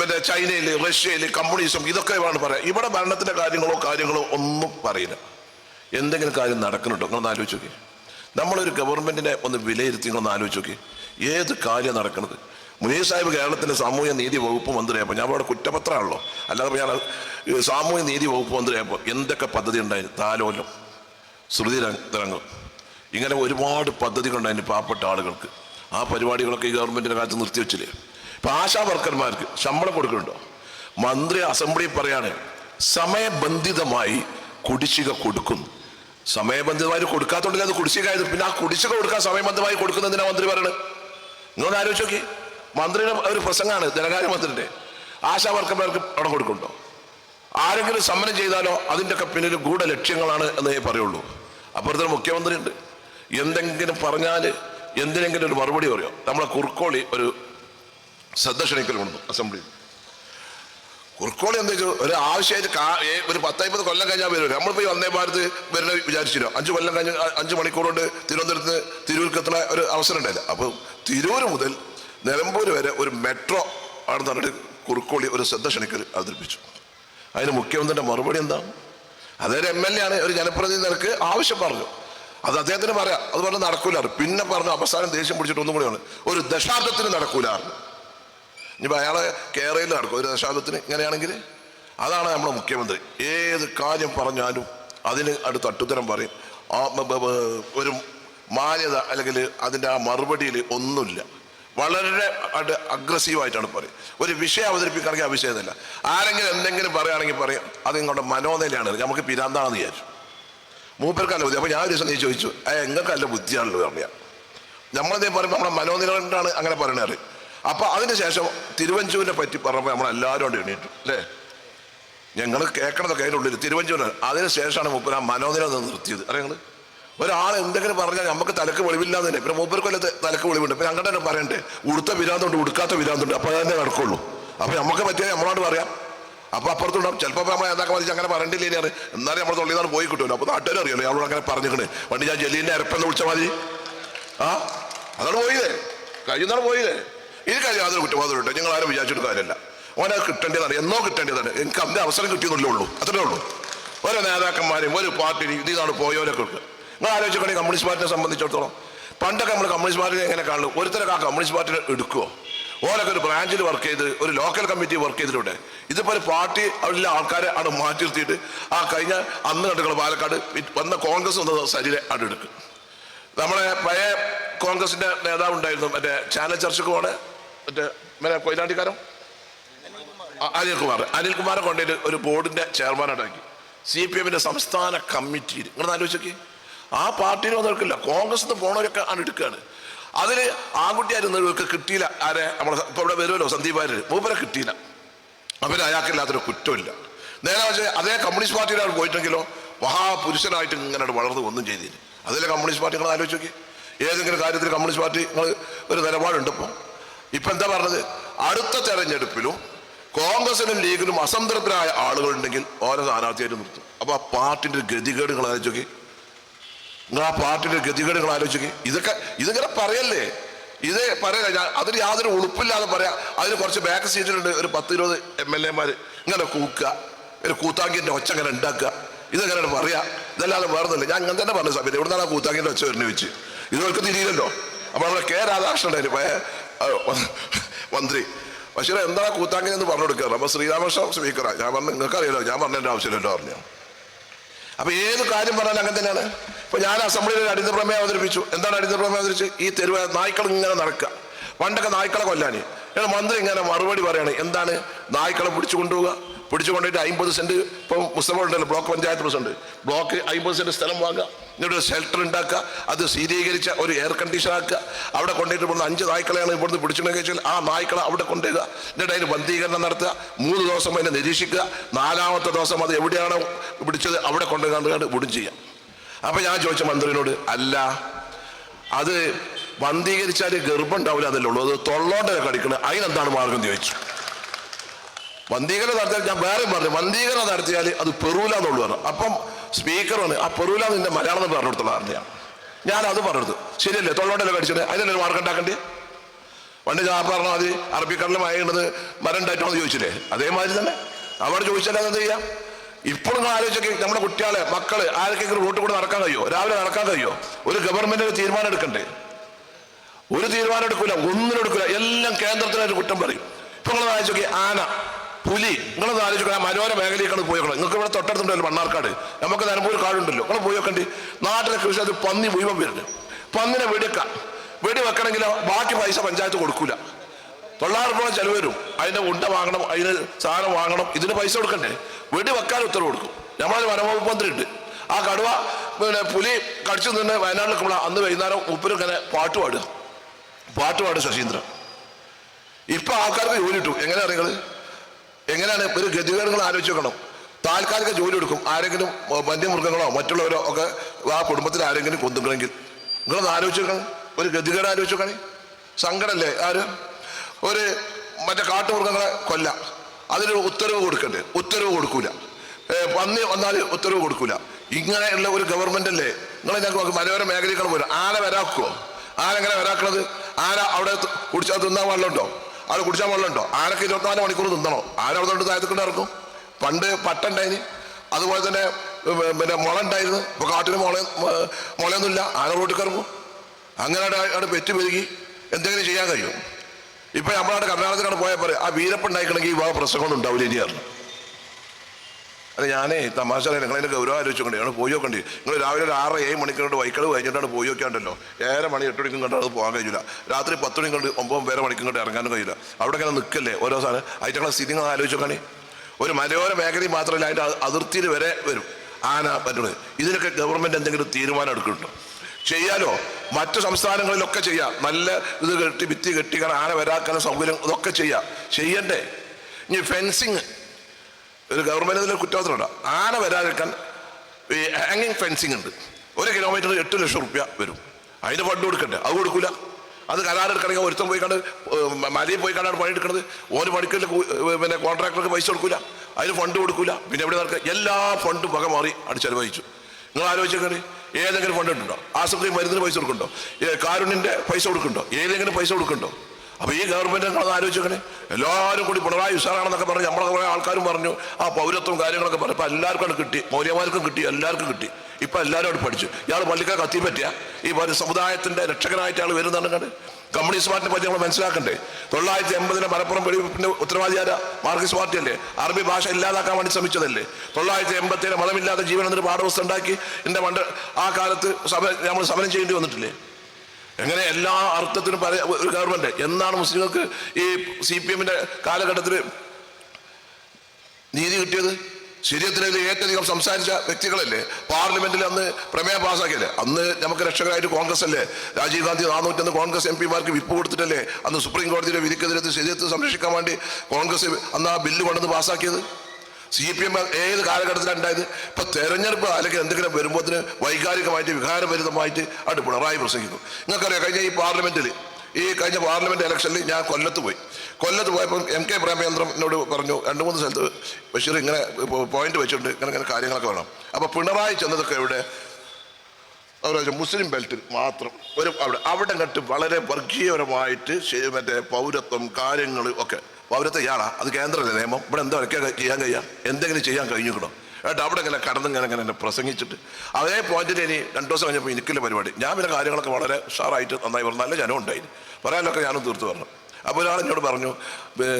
പിന്നെ ചൈനയിൽ റഷ്യയിൽ കമ്മ്യൂണിസം ഇതൊക്കെ വേണം പറയാം ഇവിടെ ഭരണത്തിന്റെ കാര്യങ്ങളോ കാര്യങ്ങളോ ഒന്നും പറയില്ല. എന്തെങ്കിലും കാര്യം നടക്കുന്നുണ്ടോ? നിങ്ങളൊന്ന് ആലോചിച്ച് നോക്കി നമ്മളൊരു ഗവൺമെന്റിനെ ഒന്ന് വിലയിരുത്തി നിങ്ങളൊന്ന് ആലോചിച്ച് നോക്കി ഏത് കാര്യം നടക്കുന്നത് മുനീർ സാഹിബ് കേരളത്തിന്റെ സാമൂഹ്യ നീതി വകുപ്പ് മന്ത്രിയായപ്പോൾ ഞാൻ അവിടെ കുറ്റപത്രമാണല്ലോ. അല്ലാതെ ഞാൻ സാമൂഹ്യ നീതി വകുപ്പ് മന്ത്രിയായപ്പോൾ എന്തൊക്കെ പദ്ധതി ഉണ്ടായിരുന്നു താലോലം ശ്രുതി തരംഗം. ഇങ്ങനെ ഒരുപാട് പദ്ധതികൾ പദ്ധതികളുണ്ടായിരുന്നു പാവപ്പെട്ട ആളുകൾക്ക്. ആ പരിപാടികളൊക്കെ ഈ ഗവൺമെന്റിന്റെ കാലത്ത് നിർത്തിവെച്ചില്ലേ ഇപ്പം ആശാ വർക്കർമാർക്ക് ശമ്പളം കൊടുക്കുന്നുണ്ടോ? മന്ത്രി അസംബ്ലിയിൽ പറയാണ് സമയബന്ധിതമായി കുടിശ്ശിക കൊടുക്കുന്നു സമയബന്ധിതമായി കൊടുക്കാത്തോണ്ടില്ല അത് കുടിശ്ശിക ആയത്? പിന്നെ ആ കുടിശ്ശിക കൊടുക്കാൻ സമയബന്ധമായി കൊടുക്കുന്നതിനാ മന്ത്രി പറയണത്? നിങ്ങളൊന്ന് ആലോചിച്ച് നോക്കി. മന്ത്രിയുടെ ഒരു പ്രസംഗമാണ് ധനകാര്യ മന്ത്രിയുടെ ആശാ വർക്കർമാർക്ക് പണം കൊടുക്കുന്നുണ്ടോ? ആരെങ്കിലും സമരം ചെയ്താലോ അതിന്റെ ഒക്കെ പിന്നിൽ ഗൂഢ ലക്ഷ്യങ്ങളാണ് എന്നേ പറയുള്ളൂ. അപ്പുറത്തെ മുഖ്യമന്ത്രി ഉണ്ട് എന്തെങ്കിലും പറഞ്ഞാൽ എന്തിനെങ്കിലും ഒരു മറുപടി പറയോ? നമ്മളെ കുർക്കോളി ഒരു ശ്രദ്ധ ക്ഷണിക്കൽ കൊണ്ടു അസംബ്ലിയിൽ. കുർക്കോളി എന്തെങ്കിലും ഒരു ആവശ്യമായിട്ട് ഒരു പത്തൈമ്പത് കൊല്ലം കഴിഞ്ഞാൽ വരും നമ്മളിപ്പോ ഈ വന്നേ ഭാരത് വരുന്ന വിചാരിച്ചില്ല അഞ്ച് കൊല്ലം കഴിഞ്ഞ് അഞ്ച് മണിക്കൂർ കൊണ്ട് തിരുവനന്തപുരത്ത് തിരൂർക്കെത്തണ ഒരു അവസരം ഉണ്ടായില്ല. അപ്പോൾ തിരൂർ മുതൽ നിലമ്പൂർ വരെ ഒരു മെട്രോ ആണെന്ന് പറഞ്ഞിട്ട് കുറുക്കോളി ഒരു ശ്രദ്ധ ക്ഷണിക്കൽ അവതരിപ്പിച്ചു. അതിന് മുഖ്യമന്ത്രിയുടെ മറുപടി എന്താണ് അതൊരു എം എൽ എ ആണ് ഒരു ജനപ്രതിനിധി നിനക്ക് ആവശ്യം പറഞ്ഞു. അത് അദ്ദേഹത്തിന് പറയാം. അത് പറഞ്ഞ് നടക്കൂല പിന്നെ പറഞ്ഞു അവസാനം ദേഷ്യം പിടിച്ചിട്ട് ഒന്നും കൂടിയാണ് ഒരു ദശാബ്ദത്തിന് നടക്കൂല ഇനിയിപ്പോൾ അയാളെ കേരളയിൽ നടക്കും. ഒരു ദശാബ്ദത്തിന് ഇങ്ങനെയാണെങ്കിൽ അതാണ് നമ്മുടെ മുഖ്യമന്ത്രി. ഏത് കാര്യം പറഞ്ഞാലും അതിന് അടുത്ത് അട്ടുത്തരം പറയും. ഒരു മാന്യത അല്ലെങ്കിൽ അതിന്റെ ആ മറുപടിയിൽ ഒന്നുമില്ല. വളരെ അഗ്രസീവായിട്ടാണ് പറയും ഒരു വിഷയം അവതരിപ്പിക്കുകയാണെങ്കിൽ ആ വിഷയം ഇതല്ല ആരെങ്കിലും എന്തെങ്കിലും പറയുകയാണെങ്കിൽ പറയും. അത് നിങ്ങളുടെ മനോനിലയാണ്. നമുക്ക് പിരാന്താണെന്ന് വിചാരിച്ചു. മൂപ്പർക്കല്ല ബുദ്ധി. അപ്പോൾ ഞാൻ ഒരു ദിവസം നീ ചോദിച്ചു അത് എങ്ങൾക്കല്ല ബുദ്ധിയാണല്ലോ പറഞ്ഞാൽ നമ്മളെന്തേ പറയുമ്പോൾ നമ്മുടെ മനോനില കൊണ്ടാണ് അങ്ങനെ പറയണത്. അപ്പൊ അതിനുശേഷം തിരുവഞ്ചൂരിനെ പറ്റി പറഞ്ഞപ്പോൾ നമ്മളെല്ലാവരും കൊണ്ട് എണീറ്റു അല്ലേ? ഞങ്ങൾ കേൾക്കണതൊക്കെ അതിന്റെ ഉള്ളിൽ തിരുവഞ്ചൂരാണ് അതിനുശേഷമാണ് മൂപ്പർ ആ മനോനില നിർത്തിയത്. അറിയങ്ങൾ ഒരാൾ എന്തെങ്കിലും പറഞ്ഞാൽ നമുക്ക് തലക്ക് വെളിവില്ലാതെ തന്നെ. പിന്നെ മൂപ്പർക്കൊല്ല തലക്ക് വെളിവുണ്ട്. പിന്നെ അങ്ങനെ തന്നെ പറയണ്ടേ. ഉടുത്ത വിരാന്തുണ്ട് ഉടുക്കാത്ത വിരാന്തുണ്ട്. അപ്പൊ തന്നെ നടക്കുള്ളൂ. അപ്പൊ നമുക്ക് പറ്റിയ നമ്മളോട് പറയാം. അപ്പൊ അപ്പുറത്തുണ്ടാവും. ചിലപ്പോൾ നമ്മൾ എന്താക്കാൻ മതി അങ്ങനെ പറയണ്ടില്ലേനാണ് എന്നാലും നമ്മൾ തൊള്ളിന്നാണ് പോയി കിട്ടുമല്ലോ. അപ്പോൾ നാട്ടുകാർ അറിയാലോ അവളോട് അങ്ങനെ പറഞ്ഞിട്ട് വണ്ടി ഞാൻ ജലീലിന്റെ അരപ്പെന്ന് വിളിച്ച മതി ആ? അതാണ് പോയില്ലേ? കഴിയുന്നതാണ് പോയില്ലേ? ഇത് യാതൊരു കുറ്റബോധം ഇട്ടോ നിങ്ങൾ ആരും വിചാരിച്ചിട്ട് കാര്യമില്ല. ഓനെ കിട്ടേണ്ടതാണ്. എന്നോ കിട്ടേണ്ടതാണ്. എനിക്ക് അതിന്റെ അവസരം കിട്ടിയെന്നുള്ളൂ അത്രേ ഉള്ളൂ. ഓരോ നേതാക്കന്മാരെയും ഒരു പാർട്ടി ഇതിനാണ് പോയവരൊക്കെ ഉണ്ട്. നിങ്ങൾ ആലോചിക്കണേ കമ്മ്യൂണിസ്റ്റ് പാർട്ടിയെ സംബന്ധിച്ചിടത്തോളം പണ്ടൊക്കെ നമ്മൾ കമ്മ്യൂണിസ്റ്റ് പാർട്ടിയെ എങ്ങനെ കാണുള്ളൂ? ഒരുത്തരൊക്കെ ആ കമ്മ്യൂണിസ്റ്റ് പാർട്ടിയിൽ എടുക്കുമോ ഓരൊക്കെ ഒരു ബ്രാഞ്ചിൽ വർക്ക് ചെയ്ത് ഒരു ലോക്കൽ കമ്മിറ്റി വർക്ക് ചെയ്തിട്ടുണ്ട്. ഇതിപ്പോൾ ഒരു പാർട്ടി ഉള്ള ആൾക്കാരെ അവിടെ മാറ്റി നിർത്തിയിട്ട് ആ കഴിഞ്ഞ അന്ന് കണ്ടുകൾ പാലക്കാട് വന്ന കോൺഗ്രസ് വന്ന സരിരെ അവിടെ എടുക്കും നമ്മളെ പഴയ കോൺഗ്രസിന്റെ നേതാവ് ഉണ്ടായിരുന്നു മറ്റേ ചാനൽ ചർച്ചക്ക് പോണെ മറ്റേ മറ്റേ കൊയിലാണ്ടിക്കാരൻ? അനിൽകുമാർ. അനിൽകുമാറെ കൊണ്ടുപോയിട്ട് ഒരു ബോർഡിന്റെ ചെയർമാനായിട്ടാക്കി സി പി എമ്മിന്റെ സംസ്ഥാന കമ്മിറ്റിയിൽ നിങ്ങൾ ആലോചിച്ചോക്കി ആ പാർട്ടിയിൽ ഒന്നും എടുക്കില്ല കോൺഗ്രസ് നിന്ന് പോണവരൊക്കെ ആണ് എടുക്കുകയാണ് അതിൽ അതിൽ ആൺകുട്ടിയായിരുന്നവർക്ക് കിട്ടിയില്ല. ആരെ? നമ്മളെ ഇപ്പൊ ഇവിടെ വരുമല്ലോ സന്ദീപ് ആര് മൂപ്പരെ കിട്ടിയില്ല. അവർ അയാൾക്കില്ലാത്തൊരു കുറ്റമില്ല നേരെ വെച്ചാൽ അതേ കമ്മ്യൂണിസ്റ്റ് പാർട്ടിയിലാണ് പോയിട്ടെങ്കിലോ മഹാപുരുഷനായിട്ട് ഇങ്ങനെ വളർന്ന് ഒന്നും ചെയ്തില്ല. അതിലെ കമ്മ്യൂണിസ്റ്റ് പാർട്ടി? നിങ്ങൾ ആലോചിച്ച് നോക്കി. ഏതെങ്കിലും കാര്യത്തിൽ കമ്മ്യൂണിസ്റ്റ് പാർട്ടി നിങ്ങൾ ഒരു നിലപാടുണ്ട് ഇപ്പോൾ ഇപ്പൊ എന്താ പറഞ്ഞത്? അടുത്ത തെരഞ്ഞെടുപ്പിലും കോൺഗ്രസിനും ലീഗിലും അസംതൃപ്തരായ ആളുകളുണ്ടെങ്കിൽ ഓരോ സ്ഥാനാർത്ഥിയായിട്ട് നിർത്തും. അപ്പോൾ ആ പാർട്ടിന്റെ ഗതികേട് നിങ്ങൾ ആലോചിച്ച് നോക്കി. നിങ്ങൾ ആ പാർട്ടിയുടെ ഗതികേടുകൾ ആലോചിച്ച് ഇതൊക്കെ ഇതിങ്ങനെ പറയല്ലേ? ഇത് പറയല ഞാൻ അതിന് യാതൊരു ഉളുപ്പില്ലാതെ പറയാം. അതിന് കുറച്ച് ബാക്ക് സീറ്റിലുണ്ട് ഒരു പത്ത് ഇരുപത് എം എൽ എമാർ ഇങ്ങനെ കൂക്കുക. ഒരു കൂത്താങ്കിന്റെ ഒച്ച അങ്ങനെ ഉണ്ടാക്കുക. ഇതങ്ങനെ പറയാ? ഇതല്ലാതെ വേറൊന്നുമില്ല. ഞാൻ അങ്ങനെ തന്നെ പറഞ്ഞ സമയത്ത്. എവിടുന്നാണ് ആ കൂത്താങ്കിന്റെ ഒച്ച വരുന്നത് വെച്ച് ഇതൊക്കെ തിരിയില്ലല്ലോ അപ്പൊ നമ്മുടെ കെ രാധാകൃഷ്ണൻ മന്ത്രി. പക്ഷേ എന്താ കൂത്താങ്കിന് എന്ന് പറഞ്ഞു കൊടുക്കാറ്? അപ്പൊ ശ്രീരാമകൃഷ്ണ സ്പീക്കറാണ് ഞാൻ പറഞ്ഞു നിങ്ങൾക്കറിയാലോ ഞാൻ പറഞ്ഞതിന്റെ ആവശ്യമില്ലല്ലോ പറഞ്ഞു. അപ്പൊ ഏത് കാര്യം പറഞ്ഞാലും അങ്ങനെ തന്നെയാണ്. ഇപ്പൊ ഞാൻ അസംബ്ലിയിൽ അടിയന്തര പ്രമേയം അവതരിപ്പിച്ചു. എന്താണ് അടിത്ത പ്രമേയം അവതരിച്ച് ഈ തെരുവ് നായ്ക്കൾ ഇങ്ങനെ നടക്കുക. പണ്ടൊക്കെ നായ്ക്കളെ കൊല്ലാനേ. മന്ത്രി ഇങ്ങനെ മറുപടി പറയണേ. എന്താണ്? നായ്ക്കളെ പിടിച്ചു കൊണ്ടുപോവുക. പിടിച്ചു കൊണ്ടുപോയിട്ട് അമ്പത് സെന്റ് ഇപ്പം മുസ്ലിം ഉണ്ടല്ലോ ബ്ലോക്ക് പഞ്ചായത്ത് പ്രസിഡന്റ്. ബ്ലോക്ക് അമ്പത് സെന്റ് സ്ഥലം വാങ്ങുക. എന്നിട്ട് ഒരു ഷെൽട്ടർ ഉണ്ടാക്കുക. അത് ശീതീകരിച്ച ഒരു എയർ കണ്ടീഷൻ ആക്കുക. അവിടെ കൊണ്ടുപോയിട്ട് ഇവിടുന്ന് അഞ്ച് നായ്ക്കളെയാണ് ഇവിടുന്ന് പിടിച്ചിട്ടുണ്ടെങ്കിൽ വെച്ചാൽ ആ നായ്ക്കളെ അവിടെ കൊണ്ടുപോകുക എന്നിട്ട് അതിന് ബന്ധീകരണം നടത്തുക. മൂന്ന് ദിവസം അതിനെ നിരീക്ഷിക്കുക. നാലാമത്തെ ദിവസം അത് എവിടെയാണോ പിടിച്ചത് അവിടെ കൊണ്ടുപോകാണ്ട് വിടും ചെയ്യാം. അപ്പൊ ഞാൻ ചോദിച്ച മന്ത്രിനോട് അല്ല അത് ബന്ധീകരിച്ചാൽ ഗർഭം ഉണ്ടാവില്ല അതല്ലേ ഉള്ളൂ. അത് തൊള്ളോണ്ടല്ലേ കടിക്കണം? അതിനെന്താണ് മാർഗം? ചോദിച്ചു. വന്ധീകരണം നടത്തിയാൽ ഞാൻ വേറെ പറഞ്ഞു. വന്ധീകരണം നടത്തിയാൽ അത് പെറൂല എന്നുള്ളു പറഞ്ഞു. അപ്പം സ്പീക്കർ പറഞ്ഞു ആ പെറൂല നിന്റെ മലയാളം എന്ന് പറഞ്ഞു കൊടുത്തുള്ള ഞാൻ അത് പറഞ്ഞത് ശരിയല്ലേ? തൊള്ളോട്ടല്ലേ കടിച്ചത്? അതിനല്ലേ മാർക്ക് ഉണ്ടാക്കണ്ടേ? വണ്ടി ഞാൻ പറഞ്ഞാൽ മതി അറബിക്കടലിൽ മഴയുന്നത് മരം ഉണ്ടായിട്ടോ ചോദിച്ചില്ലേ? അതേമാതിരി തന്നെ. അവിടെ ചോദിച്ചാൽ അതെന്ത് ചെയ്യാം? ഇപ്പോഴും ആലോചിച്ചൊക്കെ നമ്മുടെ കുട്ടികളെ മക്കൾ ആരൊക്കെങ്കിലും റോട്ട് കൂടെ നടക്കാൻ കഴിയോ രാവിലെ നടക്കാൻ കഴിയോ ഒരു ഗവൺമെന്റ് ഒരു തീരുമാനം എടുക്കണ്ടേ? ഒരു തീരുമാനം എടുക്കൂല ഒന്നിനും എല്ലാം കേന്ദ്രത്തിനായിട്ട് കുറ്റം പറയും. ഇപ്പൊ നിങ്ങൾ ആലോചിച്ചൊക്കെ. ആന. പുലി. നിങ്ങൾ ആലോചിക്കണം മനോര മേഖലയിലേക്കാണ് പോയേക്കണം നിങ്ങൾക്ക് ഇവിടെ തൊട്ടടുത്തുണ്ടല്ലോ മണ്ണാർക്കാട്. നമുക്ക് നിലമ്പൂർ കാടുണ്ടല്ലോ. നിങ്ങൾ പോയി വെക്കണ്ടി നാട്ടിലെ കൃഷി അത് പന്നി മുഴുവൻ വരുന്നത് പന്നിനെ വെടിക്ക വെടി വെക്കണമെങ്കിൽ ബാക്കി പൈസ പഞ്ചായത്ത് കൊടുക്കൂല. തൊള്ളായിരം രൂപ ചെലവ് വരും. അതിന്റെ ഉണ്ട വാങ്ങണം അതിന് സാധനം വാങ്ങണം. ഇതിന് പൈസ കൊടുക്കണ്ടേ? വെടി വെക്കാൻ ഉത്തരവ് കൊടുക്കും. നമ്മളൊരു വനംവകുപ്പ് മന്ത്രി ഉണ്ട് ആ കടുവ പിന്നെ പുലി കടിച്ചു നിന്ന് വയനാട്ടിൽ നിൽക്കുമ്പോൾ അന്ന് വൈകുന്നേരം ഉപ്പിനും ഇങ്ങനെ പാട്ട് പാടുക. പാട്ട് പാടുക ശശീന്ദ്രൻ. ഇപ്പൊ ആൾക്കാർക്ക് ജോലി കിട്ടും. എങ്ങനെയാ നിങ്ങൾ എങ്ങനെയാണ് ഒരു ഗതികേടുകൾ ആലോചിച്ച് നോക്കണം. താൽക്കാലിക ജോലി എടുക്കും. ആരെങ്കിലും വന്യമൃഗങ്ങളോ മറ്റുള്ളവരോ ഒക്കെ ആ കുടുംബത്തിൽ ആരെങ്കിലും കൊന്നുകണമെങ്കിൽ നിങ്ങളൊന്ന് ആലോചിച്ച് നോക്കണം. ഒരു ഗതികേട് ആലോചിച്ച് സങ്കടല്ലേ? ആര്? ഒരു മറ്റേ കാട്ടുമൃഗങ്ങളെ കൊല്ല. അതിന് ഉത്തരവ് കൊടുക്കണ്ടേ? ഉത്തരവ് കൊടുക്കൂല. പന്നി വന്നാൽ ഉത്തരവ് കൊടുക്കൂല. ഇങ്ങനെയുള്ള ഒരു ഗവൺമെന്റ് അല്ലേ? നിങ്ങൾ ഞങ്ങൾക്ക് മലയോര മേഖലകൾ പോലും ആരെ വരാക്കുമോ ആരെങ്ങനെ വരാക്കണത് ആന അവിടെ കുടിച്ചാൽ തിന്നാൻ വെള്ളമുണ്ടോ? അവിടെ കുടിച്ചാൽ വെള്ളമുണ്ടോ? ആരൊക്കെ ഇരുപത്തിനാല് മണിക്കൂർ തിന്നണോ ആരവിടെ അവിടെ കൊണ്ട് താഴത്ത് ഇറക്കും? പണ്ട് പട്ട ഉണ്ടായിന് അതുപോലെ തന്നെ പിന്നെ മുള ഉണ്ടായിരുന്നു ഇപ്പൊ കാട്ടിന് മുള മുളയൊന്നുമില്ല. ആന റോട്ടിൽ ഇറങ്ങും അങ്ങനെ അവിടെ പെറ്റ് പെരുകി എന്തെങ്കിലും ചെയ്യാൻ കഴിയും. ഇപ്പൊ നമ്മളവിടെ കർണാടകത്തിലാണ് പോയാൽ പറയും ആ വീരപ്പ ഉണ്ടായിക്കണമെങ്കിൽ ഈ പ്രശ്നങ്ങളൊന്നും ഉണ്ടാവില്ല ഇനിയായിരുന്നു അല്ല ഞാനേ തമാശ നിങ്ങൾ അതിന്റെ ഗൗരവം ആലോചിച്ചുകൊണ്ട് ഞങ്ങൾ പോയി നോക്കണ്ടേ നിങ്ങൾ രാവിലെ ഒരു ആറ് ഏഴ് മണിക്കൂർ വൈക്കൾ കഴിഞ്ഞിട്ടാണ് പോയി നോക്കിയാണ്ടല്ലോ ഏഴര മണി എട്ട് മണിക്കും കണ്ടത് പോകാൻ കഴിയില്ല രാത്രി പത്ത് മണി കണ്ട് ഒമ്പത് പേരെ മണിക്കും കണ്ട് ഇറങ്ങാനും കഴിയില്ല അവിടെ ഇങ്ങനെ നിൽക്കല്ലേ ഓരോ സാധനം അതിന്റെ സ്ഥിതി നിങ്ങൾ ആലോചിച്ച് ഒരു മലയോര മേഖലയിൽ മാത്രമല്ല അതിന്റെ അതിർത്തിയിൽ വരെ വരും. ആന പറ്റുന്നത് ഇതിനൊക്കെ ഗവൺമെന്റ് എന്തെങ്കിലും തീരുമാനം എടുക്കുന്നുണ്ടോ? ചെയ്യാലോ? മറ്റു സംസ്ഥാനങ്ങളിലൊക്കെ ചെയ്യാം. നല്ല ഇത് കെട്ടി ഭിത്തി കെട്ടി കാരണം ആന വരാക്കാനുള്ള സൗകര്യം ഇതൊക്കെ ചെയ്യാം. ചെയ്യണ്ടേ? ഇനി ഫെൻസിങ് ഒരു ഗവൺമെന്റിന്റെ കുറ്റപത്രമുണ്ട് ആന വരാതിരിക്കാൻ ഈ ഹാങ്ങിങ് ഫെൻസിങ് ഉണ്ട്. ഒരു കിലോമീറ്റർ എട്ട് ലക്ഷം റുപ്യ വരും. അതിന് ഫണ്ട് കൊടുക്കണ്ടേ? അത് കൊടുക്കൂല. അത് കരാറെടുക്കണമെങ്കിൽ ഒരുത്തം പോയി കണ്ട് മലയിൽ പോയി കണ്ടാണ് പണിയെടുക്കുന്നത് ഓന് പണിക്കില്ല പിന്നെ കോൺട്രാക്ടർക്ക് പൈസ കൊടുക്കൂല. അതിന് ഫണ്ട് കൊടുക്കൂല. പിന്നെ എവിടെ നടക്കുക എല്ലാ ഫണ്ടും വക മാറി അടി ചെലവഴിച്ചു. നിങ്ങൾ ആലോചിച്ചേ ഏതെങ്കിലും ഫണ്ട് ഉണ്ടോ? ആശുപത്രി മരുന്നിന് പൈസ കൊടുക്കണ്ടോ കാരുണ്യന്റെ പൈസ കൊടുക്കണ്ടോ ഏതെങ്കിലും പൈസ കൊടുക്കണ്ടോ അപ്പൊ ഈ ഗവൺമെന്റ് നിങ്ങളത് ആലോചിക്കണേ എല്ലാവരും കൂടി പിണറായി ഉഷാറാണെന്നൊക്കെ പറഞ്ഞ് നമ്മളെ കുറെ ആൾക്കാരും പറഞ്ഞു ആ പൗരത്വം കാര്യങ്ങളൊക്കെ പറഞ്ഞു. ഇപ്പൊ എല്ലാവർക്കും അത് കിട്ടി. മൗര്യമാർക്കും കിട്ടി എല്ലാവർക്കും കിട്ടി. ഇപ്പൊ എല്ലാവരും അവിടെ പഠിച്ചു. ഇയാൾ പള്ളിക്കാർ കത്തി പറ്റിയ. ഈ ഒരു സമുദായത്തിന്റെ രക്ഷകനായിട്ട് ആൾ വരുന്നുണ്ട് കണ്ട്? കമ്മ്യൂണിസ്റ്റ് പാർട്ടിനെ പറ്റി നമ്മൾ മനസ്സിലാക്കണ്ടേ? തൊള്ളായിരത്തി എൺപതിലെ മലപ്പുറം വെടിവെപ്പിന്റെ ഉത്തരവാദിയായ ആരാ മാർക്സിസ്റ്റ് പാർട്ടി അല്ലേ? അറബി ഭാഷ ഇല്ലാതാക്കാൻ വേണ്ടി ശ്രമിച്ചതല്ലേ? തൊള്ളായിരത്തി എൺപത്തിന് മതമില്ലാത്ത ജീവൻ എന്നൊരു പാഠപുസ്തകം ഉണ്ടാക്കി എന്റെ പണ്ട് ആ കാലത്ത് നമ്മൾ സമരം ചെയ്യേണ്ടി വന്നിട്ടില്ലേ? എങ്ങനെ എല്ലാ അർത്ഥത്തിനും പറയാ ഒരു ഗവൺമെന്റ്. എന്നാണ് മുസ്ലിങ്ങൾക്ക് ഈ സി പി എമ്മിന്റെ കാലഘട്ടത്തിൽ നീതി കിട്ടിയത്? ശരീരത്തിലെ ഏറ്റവും സംസാരിച്ച വ്യക്തികളല്ലേ? പാർലമെന്റിൽ അന്ന് പ്രമേയം പാസ്സാക്കിയല്ലേ അന്ന് നമുക്ക് രക്ഷകരായിട്ട് കോൺഗ്രസ് അല്ലേ രാജീവ് ഗാന്ധി നാനൂറ്റൊന്ന് കോൺഗ്രസ് എം പിമാർക്ക് വിപ്പ് കൊടുത്തിട്ടല്ലേ? അന്ന് സുപ്രീം കോടതിയുടെ വിധിക്കെതിരെ ശരീരത്തെ സംരക്ഷിക്കാൻ വേണ്ടി കോൺഗ്രസ് അന്ന് ആ ബില്ല് കൊണ്ടുവന്ന് പാസ്സാക്കിയത് സി പി എം ഏത് കാലഘട്ടത്തിലാണ് ഉണ്ടായത് ഇപ്പൊ തെരഞ്ഞെടുപ്പ് അല്ലെങ്കിൽ എന്തെങ്കിലും വരുമ്പോത്തിന് വൈകാരികമായിട്ട് വികാരഭരിതമായിട്ട് അവിടെ പിണറായി പ്രസംഗിക്കും നിങ്ങൾക്കറിയാം കഴിഞ്ഞ ഈ പാർലമെന്റിൽ ഈ കഴിഞ്ഞ പാർലമെന്റ് ഇലക്ഷനിൽ ഞാൻ കൊല്ലത്ത് പോയി. കൊല്ലത്ത് പോയപ്പോൾ എം കെ പ്രേമചന്ദ്രൻ എന്നോട് പറഞ്ഞു രണ്ട് മൂന്ന് സ്ഥലത്ത് ബഷീർ ഇങ്ങനെ പോയിന്റ് വെച്ചിട്ടുണ്ട് ഇങ്ങനെ ഇങ്ങനെ കാര്യങ്ങളൊക്കെ വേണം. അപ്പൊ പിണറായി ചെന്നതൊക്കെ ഇവിടെ മുസ്ലിം ബെൽറ്റിൽ മാത്രം ഒരു അവിടെ അവിടെ കണ്ട് വളരെ വർഗീയപരമായിട്ട് മറ്റേ പൗരത്വം കാര്യങ്ങൾ ഒക്കെ. പൗരത്വം ഇയാളാ. അത് കേന്ദ്രമല്ലേ നിയമം? ഇവിടെ എന്താ ഒക്കെ ചെയ്യാൻ കഴിയാം? എന്തെങ്കിലും ചെയ്യാൻ കഴിഞ്ഞിക്കണോ ഏട്ടാ അവിടെ ഇങ്ങനെ കടന്ന് ഇങ്ങനെ ഇങ്ങനെ എന്നെ പ്രസംഗിച്ചിട്ട്. അതേ പോയിന്റിൽ ഇനി രണ്ടു ദിവസം കഴിഞ്ഞപ്പോൾ എനിക്കില്ല പരിപാടി. ഞാൻ പിന്നെ കാര്യങ്ങളൊക്കെ വളരെ ഉഷാറായിട്ട് നന്നായി പറഞ്ഞു. നല്ല ജനം ഉണ്ടായി. പറയാനൊക്കെ ഞാനും തീർത്തു പറഞ്ഞു. അപ്പോൾ ഒരാൾ എന്നോട് പറഞ്ഞു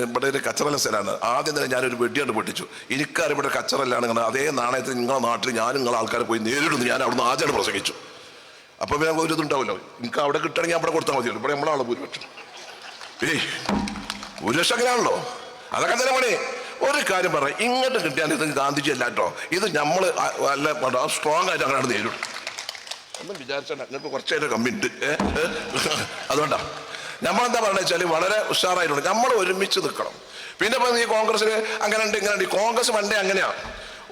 ഇവിടെ ഒരു കച്ചറല സ്ഥലമാണ്. ആദ്യം തന്നെ ഞാനൊരു വെടിയാണ്ട് പൊട്ടിച്ചു എനിക്കറിയാം ഇവിടെ കച്ചറല്ലാണ് ഇങ്ങനെ അതേ നാണയത്തിൽ നിങ്ങളുടെ നാട്ടിൽ ഞാൻ നിങ്ങളെ ആൾക്കാരെ പോയി നേരിടുന്നു. ഞാൻ അവിടുന്ന് ആദ്യമായിട്ട് പ്രസംഗിച്ചു. അപ്പൊ പിന്നെ ഒരു ഇതുണ്ടാവില്ല. എനിക്ക് അവിടെ കിട്ടണമെങ്കിൽ അവിടെ കൊടുത്താൽ മതിയല്ലോ. ഇവിടെ നമ്മളാണ് ഭൂരിപക്ഷം. ഏയ്. ഭൂരിപക്ഷം അങ്ങനെയാണല്ലോ. അതൊക്കെ തന്നെ പണി ഒരു കാര്യം പറയാം ഇങ്ങോട്ട് കിട്ടിയാൽ ഇത് ഗാന്ധിജി അല്ല കേട്ടോ. ഇത് നമ്മൾ അല്ല സ്ട്രോങ് ആയിട്ട് അങ്ങനെ നേരിടും. ഒന്നും നിങ്ങൾക്ക് കുറച്ചായിട്ട് കമ്മിണ്ട് അതുകൊണ്ടാ. നമ്മളെന്താ പറയുന്നത് വെച്ചാൽ വളരെ ഉഷാറായിട്ടുണ്ട്. നമ്മൾ ഒരുമിച്ച് നിൽക്കണം. പിന്നെ ഇപ്പൊ ഈ കോൺഗ്രസ്സിന് അങ്ങനെ ഉണ്ട് ഇങ്ങനെ ഉണ്ട് കോൺഗ്രസ് വണ്ടേ അങ്ങനെയാണ്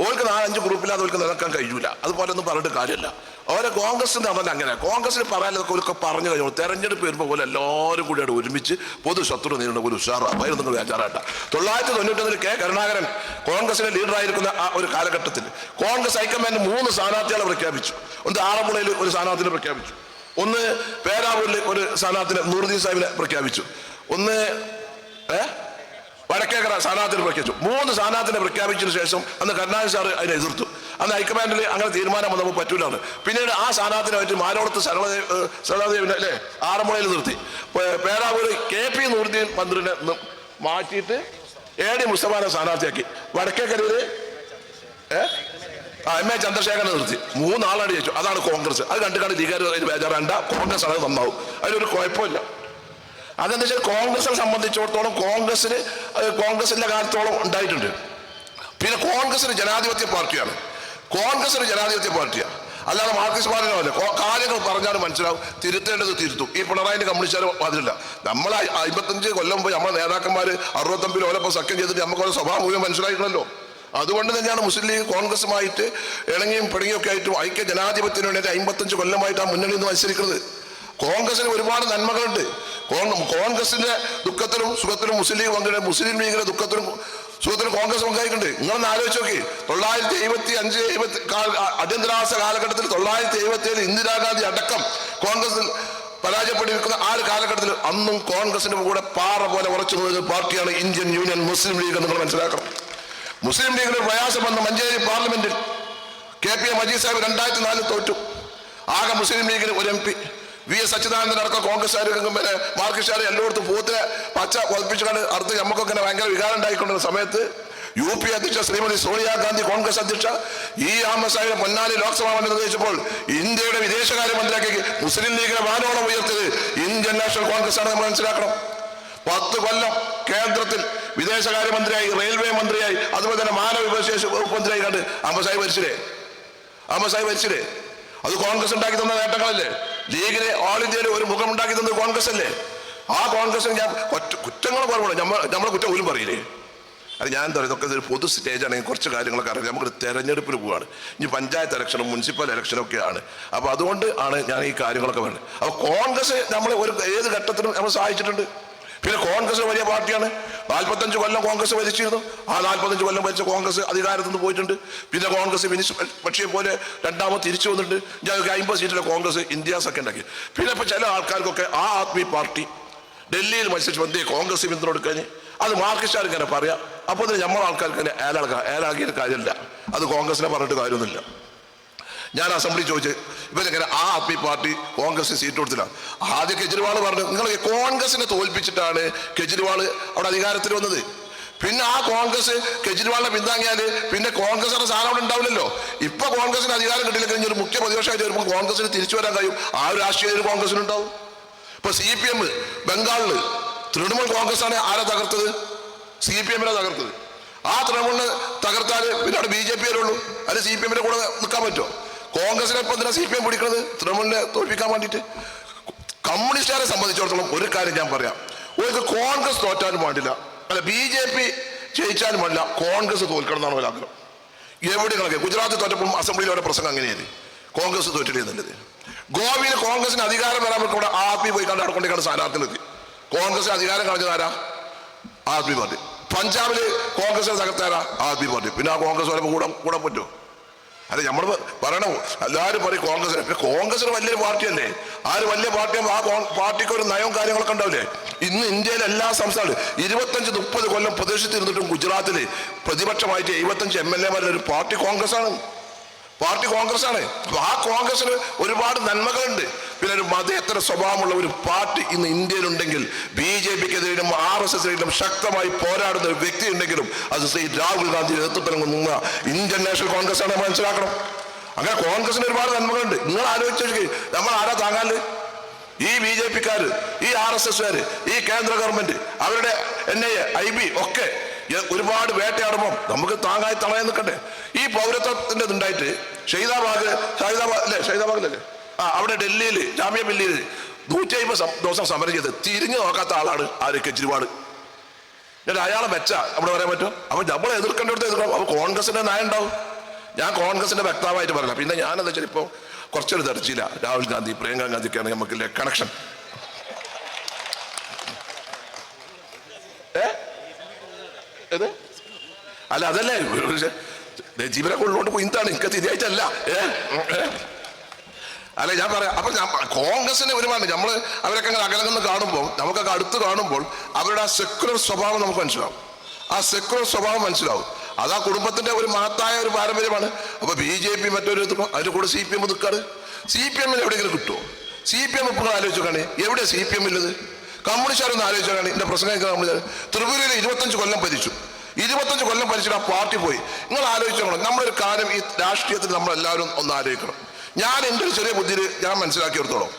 ഓർക്ക് നാലഞ്ച് ഗ്രൂപ്പില്ലാതെ ഓൾക്ക് നിലക്കാൻ കഴിയൂല. അതുപോലെ ഒന്നും പറഞ്ഞിട്ട് കാര്യമില്ല. അവരെ കോൺഗ്രസിന്റെ അതല്ല അങ്ങനെ. കോൺഗ്രസിന് പറയാനൊക്കെ ഓരൊക്കെ പറഞ്ഞു കഴിഞ്ഞു തെരഞ്ഞെടുപ്പ് വരുമ്പോൾ പോലെ എല്ലാവരും കൂടി അവിടെ ഒരുമിച്ച് പൊതു ശത്രു നേരിടുന്ന ഒരു ഉഷാറാണ് ഭയം നിങ്ങൾ വിചാരാട്ട തൊള്ളായിരത്തി തൊണ്ണൂറ്റൊന്നിൽ കെ കരുണാകരൻ കോൺഗ്രസിന്റെ ലീഡറായിരിക്കുന്ന ആ ഒരു കാലഘട്ടത്തിൽ കോൺഗ്രസ് ഹൈക്കമാൻഡ് മൂന്ന് സ്ഥാനാർത്ഥികളെ പ്രഖ്യാപിച്ചു. ഒന്ന് ആറന്മുളയിൽ ഒരു സ്ഥാനാർത്ഥിനെ പ്രഖ്യാപിച്ചു. ഒന്ന് പേരാവൂരിൽ ഒരു സ്ഥാനാർത്ഥിനെ നൂറുദ്ദീൻ സാഹിബിനെ പ്രഖ്യാപിച്ചു. ഒന്ന് ഏ? വടക്കേക്കര സ്ഥാനാർത്ഥിനെ പ്രഖ്യാപിച്ചു. മൂന്ന് സ്ഥാനാർത്ഥിനെ പ്രഖ്യാപിച്ചതിന് ശേഷം അന്ന് കരുണാകരൻ സാർ അതിനെ എതിർത്തു. അന്ന് ഹൈക്കമാൻഡിൽ അങ്ങനെ തീരുമാനം വന്നപ്പോൾ പറ്റൂലാണ് പിന്നീട് ആ സ്ഥാനാർത്ഥിനെ പറ്റി മാരോളത്ത് സരളദേവ് സരളദേവിനെ അല്ലേ ആറന്മുളയിൽ നിർത്തി. പേരാവൂര് കെ പി നൂറുദ്ദീൻ മന്ത്രിനെ മാറ്റിയിട്ട് എ ഡി മുസ്തഫാനെ സ്ഥാനാർത്ഥിയാക്കി. വടക്കേക്കരൂര് ഏ ആ എം എ ചന്ദ്രശേഖരനെ നിർത്തി. മൂന്നാളാണ് ജയിച്ചു. അതാണ് കോൺഗ്രസ്. അത് കണ്ടു കണ്ട് ലീഗാർ ബേജാറാണ്ട കോൺഗ്രസ് ആണ് നന്നാവും. അതിലൊരു കുഴപ്പമില്ല. അതെന്താ വെച്ചാൽ കോൺഗ്രസിനെ സംബന്ധിച്ചിടത്തോളം കോൺഗ്രസിന് കോൺഗ്രസിന്റെ കാലത്തോളം ഉണ്ടായിട്ടുണ്ട്. പിന്നെ കോൺഗ്രസ് ഒരു ജനാധിപത്യ പാർട്ടിയാണ്. കോൺഗ്രസ് ഒരു ജനാധിപത്യ പാർട്ടിയാണ് അല്ലാതെ മാർക്സിസ്റ്റ് പാർട്ടിയല്ല കാര്യങ്ങൾ പറഞ്ഞാൽ മനസ്സിലാവും. തിരുത്തേണ്ടത് തിരുത്തും. ഈ പിണറായിന്റെ കമ്മ്യൂണിസ്റ്റുകാർ അതിലില്ല നമ്മൾ അമ്പത്തഞ്ച് കൊല്ലം പോയി നമ്മുടെ നേതാക്കന്മാർ അറുപത്തൊമ്പതിൽ ഓലപ്പം സഖ്യം ചെയ്തിട്ട് നമുക്ക് ഓരോ സ്വഭാവം മുഴുവൻ മനസ്സിലാക്കണമല്ലോ അതുകൊണ്ട് തന്നെയാണ് മുസ്ലിം ലീഗ് കോൺഗ്രസുമായിട്ട് ഇണങ്ങിയും പിണങ്ങിയും ഒക്കെ ആയിട്ടും ഐക്യ ജനാധിപത്യത്തിന് വേണ്ടി അമ്പത്തഞ്ച് കൊല്ലമായിട്ട് ആ മുന്നണിയിൽ നിന്ന് മത്സരിക്കുന്നത്. കോൺഗ്രസിന് ഒരുപാട് നന്മകളുണ്ട്. കോൺഗ്രസിന്റെ ദുഃഖത്തിലും സുഖത്തിലും മുസ്ലിം ലീഗ് പങ്കിടും മുസ്ലിം ലീഗിന്റെ ദുഃഖത്തിലും സുഖത്തിലും കോൺഗ്രസ് പങ്കായിട്ടുണ്ട് നിങ്ങളൊന്ന് ആലോചിച്ച് നോക്കി. തൊള്ളായിരത്തി എഴുപത്തി അഞ്ച് എഴുപത്തി അടിയന്തരാവസ്ഥ കാലഘട്ടത്തിൽ തൊള്ളായിരത്തി എഴുപത്തി ഏഴ് ഇന്ദിരാഗാന്ധി അടക്കം കോൺഗ്രസിൽ പരാജയപ്പെട്ടിരിക്കുന്ന ആ ഒരു കാലഘട്ടത്തിൽ അന്നും കോൺഗ്രസിന്റെ കൂടെ പാറ പോലെ ഉറച്ചു നിന്ന പാർട്ടിയാണ് ഇന്ത്യൻ യൂണിയൻ മുസ്ലിം ലീഗ് എന്ന് നിങ്ങൾ മനസ്സിലാക്കണം. മുസ്ലിം ലീഗിന് പ്രയാസം വന്ന മഞ്ചേരി പാർലമെന്റിൽ K P A Majeed Sahib രണ്ടായിരത്തി നാലിൽ തോറ്റു. ആകെ മുസ്ലിം ലീഗിന് ഒരു M P. V S Achuthanandan അടക്കം കോൺഗ്രസ്സുകാർ പിന്നെ മാർക്സിസ്റ്റുകാർ എല്ലായിടത്തും പൂത്തിനെ പച്ച പതിപ്പിച്ചുകൊണ്ട് അടുത്ത് നമുക്കൊക്കെ ഇങ്ങനെ ഭയങ്കര വികാരം ഉണ്ടായിക്കൊണ്ടിരുന്ന സമയത്ത് യു പി അധ്യക്ഷ ശ്രീമതി സോണിയാഗാന്ധി കോൺഗ്രസ് അധ്യക്ഷ ഇ അഹമ്മദ് സാഹിബ് പൊന്നാനി ലോക്സഭാ മണ്ഡലം നിർദ്ദേശിച്ചപ്പോൾ ഇന്ത്യയുടെ വിദേശകാര്യമന്ത്രിയാക്കി മുസ്ലിം ലീഗിനെ വാനോളം ഉയർത്തിയത് ഇന്ത്യൻ നാഷണൽ കോൺഗ്രസ് ആണ് നമ്മൾ മനസ്സിലാക്കണം. പത്ത് കൊല്ലം കേന്ദ്രത്തിൽ വിദേശകാര്യമന്ത്രിയായി റെയിൽവേ മന്ത്രിയായി അതുപോലെ തന്നെ മാനവ വിഭവശേഷി വകുപ്പ് മന്ത്രിയായി കണ്ട് അമ്മസായി ഭരിച്ചില്ലേ? സാഹിബ് ഭരിച്ചില്ലേ? അത് കോൺഗ്രസ് ഉണ്ടാക്കി തന്ന നേട്ടങ്ങളല്ലേ? ലീഗിന് ഓൾ ഇന്ത്യയിൽ ഒരു മുഖം ഉണ്ടാക്കി തന്നത് കോൺഗ്രസ് അല്ലേ? ആ കോൺഗ്രസിന് ഞാൻ കുറ്റങ്ങൾ പറയുമ്പോൾ നമ്മൾ നമ്മളെ കുറ്റം പോലും പറയില്ലേ? അത് ഞാൻ എന്താ പറയുക ഇതൊക്കെ ഒരു പൊതു സ്റ്റേജ് ആണെങ്കിൽ കുറച്ച് കാര്യങ്ങളൊക്കെ അറിയാം. നമുക്കൊരു തെരഞ്ഞെടുപ്പിൽ പോവാണ്. ഇനി പഞ്ചായത്ത് ഇലക്ഷനും മുനിസിപ്പൽ ഇലക്ഷനും ഒക്കെയാണ് അപ്പോൾ അതുകൊണ്ട് ആണ് ഞാൻ ഈ കാര്യങ്ങളൊക്കെ പറയുന്നത് അപ്പോൾ കോൺഗ്രസ് നമ്മളെ ഒരു ഏത് ഘട്ടത്തിലും നമ്മൾ സഹായിച്ചിട്ടുണ്ട്. പിന്നെ കോൺഗ്രസ് വലിയ പാർട്ടിയാണ്. നാൽപ്പത്തഞ്ച് കൊല്ലം കോൺഗ്രസ് ഭരിച്ചിരുന്നു. ആ നാൽപ്പത്തഞ്ച് കൊല്ലം ഭരിച്ച കോൺഗ്രസ് അധികാരത്തിൽ നിന്ന് പോയിട്ടുണ്ട്. പിന്നെ കോൺഗ്രസ് മിനിസ്റ്റർ പക്ഷിയെ പോലെ രണ്ടാമത് തിരിച്ചു വന്നിട്ടുണ്ട്. ഞങ്ങൾക്ക് അമ്പത് സീറ്റിലെ കോൺഗ്രസ് ഇന്ത്യ സെക്കൻഡ് ആക്കി. പിന്നെ ഇപ്പോൾ ചില ആൾക്കാർക്കൊക്കെ ആ ആദ്മി പാർട്ടി ഡൽഹിയിൽ മത്സരിച്ച് വന്നേ കോൺഗ്രസ് പിന്തുണ അത് മാർക്സിസ്റ്റുകാർ തന്നെ പറയാം. അപ്പോൾ നമ്മൾ ആൾക്കാർക്ക് തന്നെ ഏലാക്കാം ഏലാക്കിയിട്ട് കാര്യമില്ല. അത് കോൺഗ്രസിനെ പറഞ്ഞിട്ട് കാര്യമൊന്നുമില്ല. ഞാൻ അസംബ്ലി ചോദിച്ച് ഇവരിങ്ങനെ ആ ആദ്മി പാർട്ടി കോൺഗ്രസ് സീറ്റ് കൊടുത്തില്ല? ആദ്യം കെജ്രിവാൾ പറഞ്ഞു നിങ്ങൾ കോൺഗ്രസിനെ തോൽപ്പിച്ചിട്ടാണ് കെജ്രിവാൾ അവിടെ അധികാരത്തിൽ വന്നത്. പിന്നെ ആ കോൺഗ്രസ് കെജ്രിവാളിനെ പിന്താങ്ങിയാൽ പിന്നെ കോൺഗ്രസിന്റെ സാധനം അവിടെ ഉണ്ടാവില്ലല്ലോ. ഇപ്പൊ കോൺഗ്രസിന് അധികാരം കിട്ടിയില്ലെങ്കിൽ ഒരു മുഖ്യ പ്രതിപക്ഷമായിട്ട് വരുമ്പോൾ കോൺഗ്രസിന് തിരിച്ചു വരാൻ കഴിയും. ആ ഒരു രാഷ്ട്രീയ ഒരു കോൺഗ്രസിനുണ്ടാവും ഇപ്പൊ സി പി എം ബംഗാളിൽ തൃണമൂൽ കോൺഗ്രസ് ആണ് ആരെ തകർത്തത്? സി പി എമ്മിനെ തകർത്തത്. ആ തൃണമൂലിനെ തകർത്താൽ പിന്നെ അവിടെ ബി ജെ പി വരുള്ളൂ അത് സി പി എമ്മിന്റെ കൂടെ നിൽക്കാൻ പറ്റുമോ? കോൺഗ്രസിനെ ഇപ്പൊ എന്തിനാ സി പി എം പിടിക്കുന്നത് തൃണമൂലിനെ തോൽപ്പിക്കാൻ വേണ്ടിയിട്ട്. കമ്മ്യൂണിസ്റ്റുകാരെ സംബന്ധിച്ചിടത്തോളം ഒരു കാര്യം ഞാൻ പറയാം. ഒരു കോൺഗ്രസ് തോറ്റാനും പാടില്ല. അല്ല ബി ജെ പി ജയിച്ചാലും പാടില്ല. കോൺഗ്രസ് തോൽക്കണം എന്നാണ് ഒരാഗ്രഹം എവിടെ കണക്കെ ഗുജറാത്ത് തോറ്റപ്പോൾ അസംബ്ലിയിൽ അവരുടെ പ്രസംഗം അങ്ങനെയായിരുന്നു. കോൺഗ്രസ് തോറ്റില്ലേ എന്നുള്ളത്. ഗോവയിൽ കോൺഗ്രസിന് അധികാരം വരാൻ കൂടെ പി പോയി കണ്ട് അടക്കൊണ്ടിരിക്കുന്ന സ്ഥാനാർത്ഥിനെത്തി കോൺഗ്രസിന് അധികാരം കളഞ്ഞതാരാ പി പാർട്ടി. പഞ്ചാബിൽ കോൺഗ്രസിനെ തകർത്താരാ പി പാർട്ടി. പിന്നെ ആ കോൺഗ്രസ് വരെ കൂടെ കൂടെ പറ്റുമോ? അല്ല നമ്മൾ പറയണോ? എല്ലാവരും പറയും കോൺഗ്രസ് കോൺഗ്രസിന് വലിയൊരു പാർട്ടിയല്ലേ? ആര് ഒരു വലിയ പാർട്ടിയാകുമ്പോൾ ആ പാർട്ടിക്ക് ഒരു നയവും കാര്യങ്ങളൊക്കെ ഉണ്ടാവില്ലേ? ഇന്ന് ഇന്ത്യയിലെ എല്ലാ സംസ്ഥാനം ഇരുപത്തഞ്ച് മുപ്പത് കൊല്ലം പ്രദേശത്തിരുന്നിട്ടും ഗുജറാത്തിൽ പ്രതിപക്ഷമായിട്ട് എഴുപത്തഞ്ച് എം എൽ എമാരുടെ ഒരു പാർട്ടി കോൺഗ്രസ് ആണ് പാർട്ടി കോൺഗ്രസ് ആണ് ആ കോൺഗ്രസിന് ഒരുപാട് നന്മകളുണ്ട്. പിന്നെ ഒരു മതേതര സ്വഭാവമുള്ള ഒരു പാർട്ടി ഇന്ന് ഇന്ത്യയിലുണ്ടെങ്കിൽ ബി ജെ പിക്കെതിരെയും ആർ എസ് എസിനെതിരെയും ശക്തമായി പോരാടുന്ന ഒരു വ്യക്തി ഉണ്ടെങ്കിലും അത് ശ്രീ രാഹുൽ ഗാന്ധി നേതൃത്വത്തിൽ നിന്ന ഇന്ത്യൻ നാഷണൽ കോൺഗ്രസ് ആണ് മനസ്സിലാക്കണം. അങ്ങനെ കോൺഗ്രസിന് ഒരുപാട് നന്മകളുണ്ട്. നിങ്ങൾ ആലോചിച്ചു നമ്മൾ ആരാ താങ്ങാൽ? ഈ ബി ജെ പിക്കാർ ഈ ആർ എസ് എസ്കാർ ഈ കേന്ദ്ര ഗവൺമെന്റ് അവരുടെ N I A I B ഒക്കെ ഒരുപാട് വേട്ടയാടുമ്പോൾ നമുക്ക് താങ്ങായി തളയാൻ നിൽക്കണ്ടേ? ഈ പൗരത്വത്തിന്റെ ഇതുണ്ടായിട്ട് ഷെയ്ദാബാഗ് ഷൈദാബാഗ് അല്ലേ ഷൈദാബാഗിലല്ലേ ആ അവിടെ ഡൽഹിയിൽ ജാമ്യ ബില്ലിയിൽ നൂറ്റി അമ്പത് ദിവസം സമരം ചെയ്ത് തിരിഞ്ഞു നോക്കാത്ത ആളാണ് ആര് കെജ്രിവാൾ. എന്നിട്ട് അയാളെ വെച്ച അവിടെ പറയാൻ പറ്റും അപ്പം നമ്മൾ എതിർക്കേണ്ടടുത്ത് എതിർക്കണം. അപ്പോൾ കോൺഗ്രസിന്റെ നയം ഉണ്ടാവും. ഞാൻ കോൺഗ്രസിന്റെ വ്യക്തമായിട്ട് പറയില്ല പിന്നെ ഞാനെന്താ വെച്ചാൽ ഇപ്പോൾ കുറച്ചൊരു തെരച്ചില്ല രാഹുൽ ഗാന്ധി പ്രിയങ്ക ഗാന്ധിക്കാണ് നമുക്കില്ലേ കണക്ഷൻ ഏത്? അല്ല അതല്ലേ. ജീവനെ കൊള്ളുകൊണ്ട് പോയി. എന്താണ് എനിക്ക് തിരിയായിട്ടല്ല അല്ലെ ഞാൻ പറയാം. അപ്പൊ കോൺഗ്രസിന്റെ ഒരുപാട് നമ്മൾ അവരൊക്കെ അങ്ങനെ അകലങ്ങുന്ന കാണുമ്പോൾ നമുക്കൊക്കെ അടുത്ത് കാണുമ്പോൾ അവരുടെ ആ സെക്യുലർ സ്വഭാവം നമുക്ക് മനസ്സിലാവും. ആ സെക്യുലർ സ്വഭാവം മനസ്സിലാവും. അത് ആ കുടുംബത്തിന്റെ ഒരു മഹത്തായ ഒരു പാരമ്പര്യമാണ്. അപ്പൊ ബി ജെ പി മറ്റൊരു അതിന്റെ കൂടെ സി പി എം നിൽക്കാറ് സി പി എമ്മിന് എവിടെയെങ്കിലും കിട്ടുമോ? സി പി എം ഇപ്പോൾ ആലോചിച്ചു കാണേ എവിടെ സി പി എം ഉള്ളത്? കമ്മ്യൂണിസ്റ്റുകാരൊന്ന് ആലോചിച്ചാണ് എന്റെ പ്രസംഗം കമ്മ്യൂണിസ്റ്റ് ത്രിപുരയിൽ ഇരുപത്തഞ്ച് കൊല്ലം ഭരിച്ചു. ഇരുപത്തഞ്ച് കൊല്ലം ഭരിച്ചിട്ട് ആ പാർട്ടി പോയി. നിങ്ങൾ ആലോചിച്ചോളണം നമ്മളൊരു കാര്യം ഈ രാഷ്ട്രീയത്തിൽ നമ്മൾ എല്ലാവരും ഒന്ന് ആലോചിക്കണം. ഞാൻ എന്റെ ഒരു ചെറിയ ബുദ്ധിയിൽ ഞാൻ മനസ്സിലാക്കിയെടുത്തോളം.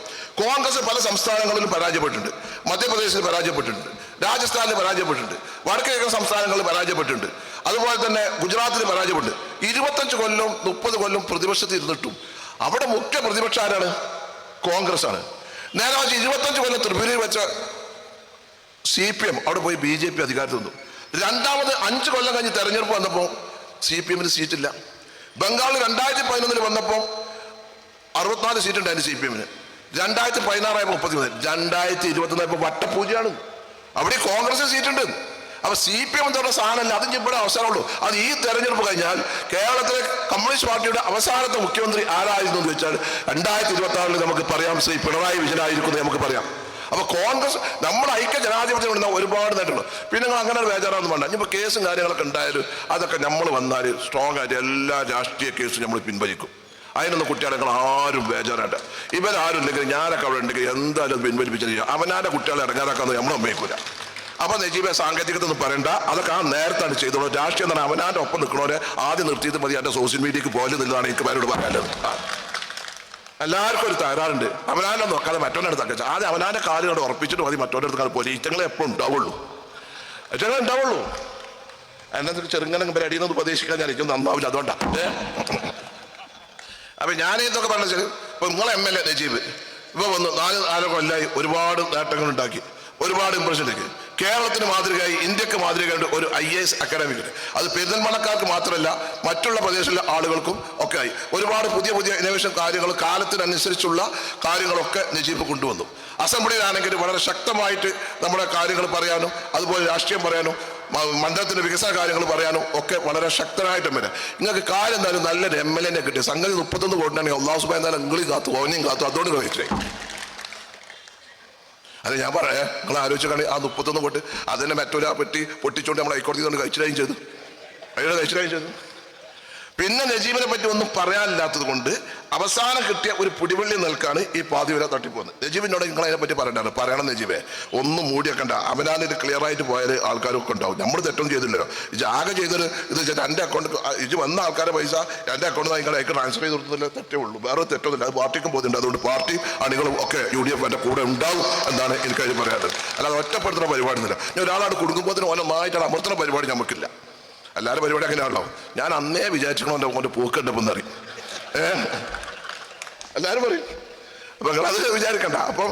കോൺഗ്രസ് പല സംസ്ഥാനങ്ങളിലും പരാജയപ്പെട്ടിട്ടുണ്ട്. മധ്യപ്രദേശിൽ പരാജയപ്പെട്ടിട്ടുണ്ട്. രാജസ്ഥാനിൽ പരാജയപ്പെട്ടിട്ടുണ്ട്. വടക്ക് കിഴക്കൻ സംസ്ഥാനങ്ങളിൽ പരാജയപ്പെട്ടിട്ടുണ്ട്. അതുപോലെ തന്നെ ഗുജറാത്തിൽ പരാജയപ്പെട്ടിട്ടുണ്ട്. ഇരുപത്തഞ്ച് കൊല്ലം മുപ്പത് കൊല്ലം പ്രതിപക്ഷത്തിൽ ഇരുന്നിട്ടും. അവിടെ മുഖ്യ പ്രതിപക്ഷ ആരാണ്? കോൺഗ്രസ് ആണ് നേരെ വെച്ച് ഇരുപത്തഞ്ച് കൊല്ലം ത്രിപുരയിൽ വെച്ച സി പി എം അവിടെ പോയി ബി ജെ പി അധികാരത്തിൽ നിന്നു. രണ്ടാമത് അഞ്ച് കൊല്ലം കഴിഞ്ഞ് തെരഞ്ഞെടുപ്പ് വന്നപ്പോൾ സി പി എമ്മിന് സീറ്റില്ല. ബംഗാളിൽ രണ്ടായിരത്തി പതിനൊന്നിൽ വന്നപ്പോൾ അറുപത്തിനാല് സീറ്റ് ഉണ്ടായിരുന്നു സി പി എമ്മിന് രണ്ടായിരത്തി പതിനാറായപ്പോൾ മുപ്പത്തി മൂന്ന് രണ്ടായിരത്തി ഇരുപത്തൊന്നായപ്പോൾ വട്ടപൂജയാണ് അവിടെ കോൺഗ്രസ് സീറ്റുണ്ട്. അപ്പൊ സി പി എം എന്നുള്ള സാധനമല്ല അതിന് ഇവിടെ അവസരമുള്ളൂ അത് ഈ തെരഞ്ഞെടുപ്പ് കഴിഞ്ഞാൽ കേരളത്തിലെ കമ്മ്യൂണിസ്റ്റ് പാർട്ടിയുടെ അവസാനത്തെ മുഖ്യമന്ത്രി ആരായിരുന്നു എന്ന് വെച്ചാൽ രണ്ടായിരത്തി ഇരുപത്തി ആറിൽ നമുക്ക് പറയാം ശ്രീ പിണറായി വിജയനായിരിക്കും നമുക്ക് പറയാം. അപ്പൊ കോൺഗ്രസ് നമ്മുടെ ഐക്യ ജനാധിപത്യം ഇടുന്ന ഒരുപാട് നേട്ടമുണ്ട് പിന്നെ നിങ്ങൾ അങ്ങനെ ബേജാറൊന്നും വേണ്ട. ഇനിയിപ്പോ കേസും കാര്യങ്ങളൊക്കെ ഉണ്ടായാലും അതൊക്കെ നമ്മൾ വന്നാൽ സ്ട്രോങ് ആയിട്ട് എല്ലാ രാഷ്ട്രീയ കേസും നമ്മൾ പിൻവലിക്കും. അതിനൊന്നും കുട്ടികളെ ആരും ബേജാറായിട്ട് ഇവരാരും ഇല്ലെങ്കിൽ ഞാനൊക്കെ അവിടെ ഉണ്ടെങ്കിൽ എന്തായാലും പിൻവലിപ്പിച്ചിരിക്കുക. അവനാന്റെ കുട്ടികളെ ഇറങ്ങാറാക്കാന്ന് നമ്മൾ ഉപയോഗിക്കൂല അപ്പൊ നജീബെ സാങ്കേതികത എന്ന് പറയണ്ട. അതൊക്കെ ആ നേരത്താണ് ചെയ്തോളൂ. രാഷ്ട്രീയം പറഞ്ഞാൽ അവനാന്റെ ഒപ്പം നിൽക്കണോരെ? ആദ്യം നിർത്തിയിട്ട് മതി. എന്റെ സോഷ്യൽ മീഡിയക്ക് പോലും നിന്നതാണ് എനിക്ക് പേരോട് പറയാനുള്ളത്. എല്ലാവർക്കും ഒരു തകരാറുണ്ട്. അവനാനെ നോക്കാതെ മറ്റവനെ അടുത്ത് ആദ്യം അവനാന്റെ കാലുകൊണ്ട് ഉറപ്പിച്ചിട്ട് മതി. മറ്റവന്റെ അടുത്ത് കാലം പോലെ ഇറ്റങ്ങളെ എപ്പോഴും ഉണ്ടാവുള്ളൂ. ഈറ്റങ്ങളെ ഉണ്ടാവുള്ളൂ. എന്നെ ചെറുങ്ങനെ ഇവരെ നിന്ന് ഉപദേശിക്കാൻ ഞാൻ എനിക്ക് നന്നാവില്ല. അതുകൊണ്ടാ. അപ്പൊ ഞാൻ ഇതൊക്കെ പറഞ്ഞത് ഇപ്പൊ നിങ്ങളെ എം എൽ എ നജീബ്. ഇപ്പൊ വന്ന് നാല് നാല് കൊല്ലായി ഒരുപാട് നേട്ടങ്ങൾ ഉണ്ടാക്കി. ഒരുപാട് ഇമ്പ്രഷൻ ഉണ്ടാക്കി കേരളത്തിന് മാതൃകയായി ഇന്ത്യയ്ക്ക് മാതൃകയായിട്ട് ഒരു ഐ എ എസ് അക്കാഡമി അത് പെരുന്തൽമണക്കാർക്ക് മാത്രമല്ല മറ്റുള്ള പ്രദേശങ്ങളിലെ ആളുകൾക്കും ഒക്കെ ആയി. ഒരുപാട് പുതിയ പുതിയ ഇന്നോവേഷൻ കാര്യങ്ങൾ കാലത്തിനനുസരിച്ചുള്ള കാര്യങ്ങളൊക്കെ നജീബ് കൊണ്ടുവന്നു. അസംബ്ലിയിലാണെങ്കിൽ വളരെ ശക്തമായിട്ട് നമ്മുടെ കാര്യങ്ങൾ പറയാനും അതുപോലെ രാഷ്ട്രീയം പറയാനും മണ്ഡലത്തിന്റെ വികസന കാര്യങ്ങൾ പറയാനും ഒക്കെ വളരെ ശക്തനായിട്ടും വരാം. നിങ്ങൾക്ക് കാര്യം എന്തായാലും നല്ലൊരു എം എൽ എന്നെ കിട്ടി. സംഗതി മുപ്പത്തൊന്ന് കോടിനാണെങ്കിൽ ഒന്നാം സുബ എന്തായാലും ഇംഗ്ലീഷ് കാത്തു ഓനിയും കാത്തു. അതുകൊണ്ട് കളിച്ചേ അത് ഞാൻ പറയാം. നിങ്ങൾ ആലോചിച്ച് കണി ആ മുപ്പത്തൊന്ന് പൊട്ട് അതിനെ മറ്റൊരാ പറ്റി പൊട്ടിച്ചോണ്ട് നമ്മൾ ഹൈക്കോടതി കൊണ്ട് കഴിഞ്ഞു ചെയ്തു. അയാൾ കഴിഞ്ഞു ചെയ്തു. പിന്നെ നജീബിനെ പറ്റി ഒന്നും പറയാനില്ലാത്തത് കൊണ്ട് അവസാനം കിട്ടിയ ഒരു പിടിവള്ളി നിൽക്കാണ് ഈ പാതി വരെ തട്ടിപ്പോകുന്നത്. നജീബിനോട് നിങ്ങൾ അതിനെ പറ്റി പറയണ്ടാണ് പറയണം നജീബെ. ഒന്നും മൂടിയൊക്കണ്ട ഇത് ക്ലിയർ ആയിട്ട് പോയാൽ ആൾക്കാരൊക്കെ ഉണ്ടാവും. നമ്മൾ തെറ്റും ചെയ്തില്ലല്ലോ. ഇത് ആകെ ചെയ്തൊരു ഇത് വെച്ചാൽ എന്റെ അക്കൗണ്ട് ഇത് വന്ന ആൾക്കാരുടെ പൈസ എന്റെ അക്കൗണ്ട് നിങ്ങൾ അയക്ക് ട്രാൻസ്ഫർ ചെയ്ത് കൊടുത്തില്ല തെറ്റേ ഉള്ളൂ. വേറെ തെറ്റൊന്നുമില്ല. അത് പാർട്ടിക്കും പോകുന്നുണ്ട്. അതുകൊണ്ട് പാർട്ടി അണികളും ഒക്കെ യു ഡി എഫ് എന്റെ കൂടെ ഉണ്ടാവും എന്നാണ് എനിക്കതിൽ പറയാറ് അല്ലാതെ ഒറ്റപ്പെടുത്തുന്ന പരിപാടി ഒന്നുമില്ല. ഞാൻ ഒരാളാണ് കുടുംബത്തിന് ഓനെ നന്നായിട്ടാണ് അമർത്തുന്ന പരിപാടി നമുക്കില്ല. എല്ലാവരും പരിപാടി അങ്ങനെയാണല്ലോ ഞാൻ അന്നേ വിചാരിച്ചോ എന്റെ കൊണ്ട് പോക്കുണ്ടപ്പം എന്നറിയും ഏ? എല്ലാവരും പറയും. അപ്പൊ നിങ്ങളത് വിചാരിക്കണ്ട. അപ്പം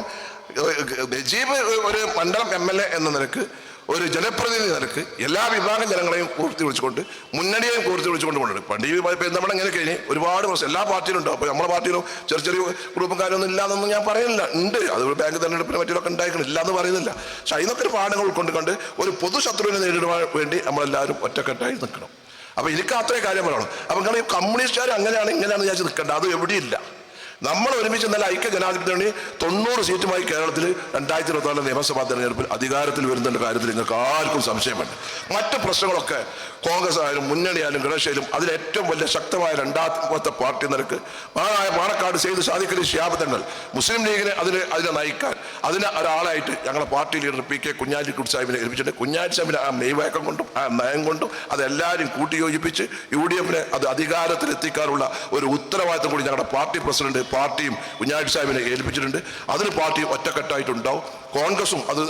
നജീബ് ഒരു മണ്ഡലം എം എൽ എ എന്ന നിലയ്ക്ക് ഒരു ജനപ്രതിനിധി നിലയ്ക്ക് എല്ലാ വിഭാഗം ജനങ്ങളെയും കൂർത്തി വിളിച്ചുകൊണ്ട് മുന്നണിയെയും കൂർത്തി വിളിച്ചുകൊണ്ട് കൊണ്ടുവരും. പണ്ട് ഈ നമ്മൾ എങ്ങനെ കഴിഞ്ഞ് ഒരുപാട് പ്രശ്നം എല്ലാ പാർട്ടിയിലും ഉണ്ട്. അപ്പോൾ നമ്മുടെ പാർട്ടിയിലും ചെറിയ ചെറിയ ഗ്രൂപ്പും കാര്യമൊന്നും ഇല്ലാന്നൊന്നും ഞാൻ പറയുന്നില്ല. ഉണ്ട്. അത് ബാങ്ക് തെരഞ്ഞെടുപ്പിന് മറ്റൊക്കെ ഉണ്ടായിരിക്കണം ഇല്ല എന്ന് പറയുന്നില്ല. പക്ഷെ അതിനൊക്കെ ഒരു പാഠങ്ങൾ ഉൾക്കൊണ്ടുകൊണ്ട് ഒരു പൊതു ശത്രുവിനെ നേരിടുവാൻ വേണ്ടി നമ്മളെല്ലാവരും ഒറ്റക്കെട്ടായി നിൽക്കണം. അപ്പോൾ എനിക്ക് അത്രേ കാര്യം പറയണം. അപ്പം നിങ്ങൾ ഈ കമ്മ്യൂണിസ്റ്റുകാർ അങ്ങനെയാണ് ഇങ്ങനെയാണ് വിചാരിച്ച് നിൽക്കേണ്ട അത് എവിടെയില്ല നമ്മൾ ഒരുമിച്ച് നല്ല ഐക്യ ജനാധിപത്യ മുന്നണി തൊണ്ണൂറ് സീറ്റുമായി കേരളത്തിൽ രണ്ടായിരത്തി ഇരുപത്തിനാല് നിയമസഭാ തെരഞ്ഞെടുപ്പിൽ അധികാരത്തിൽ വരുന്നതിന്റെ കാര്യത്തിൽ നിങ്ങൾക്ക് ആർക്കും സംശയമുണ്ട് മറ്റ് പ്രശ്നങ്ങളൊക്കെ കോൺഗ്രസ് ആയാലും മുന്നണി ആയാലും ഗണേശയിലും അതിലേറ്റവും വലിയ ശക്തമായ രണ്ടാമത്തെ പാർട്ടി നിരക്ക് മഹാനായ പാണക്കാട് ചെയ്ത് സാധിക്കുന്ന ശിയാബത്തങ്ങൾ മുസ്ലിം ലീഗിനെ അതിന് അതിനെ നയിക്കാൻ അതിന് ഒരാളായിട്ട് ഞങ്ങളുടെ party leader P K Kunhalikutty സാഹിബിനെ ഏൽപ്പിച്ചിട്ട് കുഞ്ഞാലി സാഹിബിന് ആ മെയ്വഴക്കം കൊണ്ടും ആ നയം കൊണ്ടും അതെല്ലാവരും കൂട്ടിയോജിപ്പിച്ച് യു ഡി എഫിനെ അത് അധികാരത്തിൽ എത്തിക്കാനുള്ള ഒരു ഉത്തരവാദിത്തം കൂടി ഞങ്ങളുടെ പാർട്ടി പ്രസിഡന്റ് പാർട്ടിയും കുഞ്ഞാലി സാഹിബിനെ ഏൽപ്പിച്ചിട്ടുണ്ട്. അതിന് പാർട്ടി ഒറ്റക്കെട്ടായിട്ടുണ്ടാവും. കോൺഗ്രസും അത്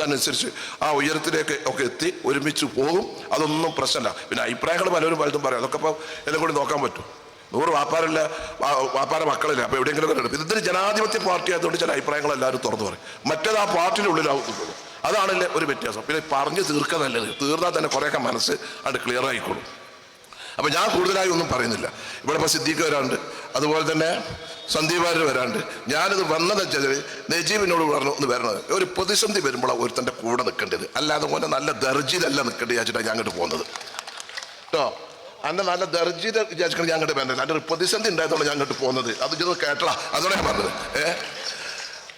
ആ ഉയരത്തിലേക്ക് ഒക്കെ എത്തി ഒരുമിച്ച് പോകും. അതൊന്നും പ്രശ്നമല്ല. പിന്നെ അഭിപ്രായങ്ങൾ പലരും പലതും പറയാം. അതൊക്കെ ഇപ്പോൾ എല്ലാം കൂടി നോക്കാൻ പറ്റും. നൂറ് വാപ്പാരല്ല വാപ്പാര മക്കളില്ല? അപ്പോൾ എവിടെയെങ്കിലും കണ്ടു ഇതൊരു ജനാധിപത്യ പാർട്ടി ആയതുകൊണ്ട് ചില അഭിപ്രായങ്ങൾ എല്ലാവരും തുറന്നു പറയും. മറ്റേത് ആ പാർട്ടിന്റെ ഉള്ളിലാവുന്നുള്ളൂ അതാണല്ലേ ഒരു വ്യത്യാസം. പിന്നെ പറഞ്ഞു തീർക്കാൻ നല്ലത്. തീർന്നാൽ തന്നെ കുറേയൊക്കെ മനസ്സ് അത് ക്ലിയർ ആയിക്കോളും. അപ്പൊ ഞാൻ കൂടുതലായി ഒന്നും പറയുന്നില്ല. ഇവിടെ ഇപ്പോൾ സിദ്ദീഖ് വരാണ്ട് അതുപോലെ തന്നെ സന്ദീപ് വാര്യർ വരാണ്ട് ഞാനിത് വന്നത് വെച്ചാൽ നജീബിനോട് പറഞ്ഞു ഒന്ന് വരണത്. ഒരു പ്രതിസന്ധി വരുമ്പോൾ ഒരുത്തന്റെ കൂടെ നിൽക്കേണ്ടത് അല്ലാതെ പോലെ നല്ല ദർജിയിലല്ല നിൽക്കേണ്ടത് വിചാരിച്ചിട്ടാണ് ഞാൻ അങ്ങോട്ട് പോകുന്നത്. കേട്ടോ അന്നെ നല്ല ദർജിത വിചാരിക്കണം ഞാൻ അങ്ങോട്ട് വേണ്ടത് അതിന്റെ ഒരു പ്രതിസന്ധി ഉണ്ടായതുകൊണ്ട് ഞാൻ അങ്ങോട്ട് പോകുന്നത്. അത് ചെന്ന് കേട്ടോ അതോടെ ഞാൻ പറഞ്ഞത്. ഏഹ്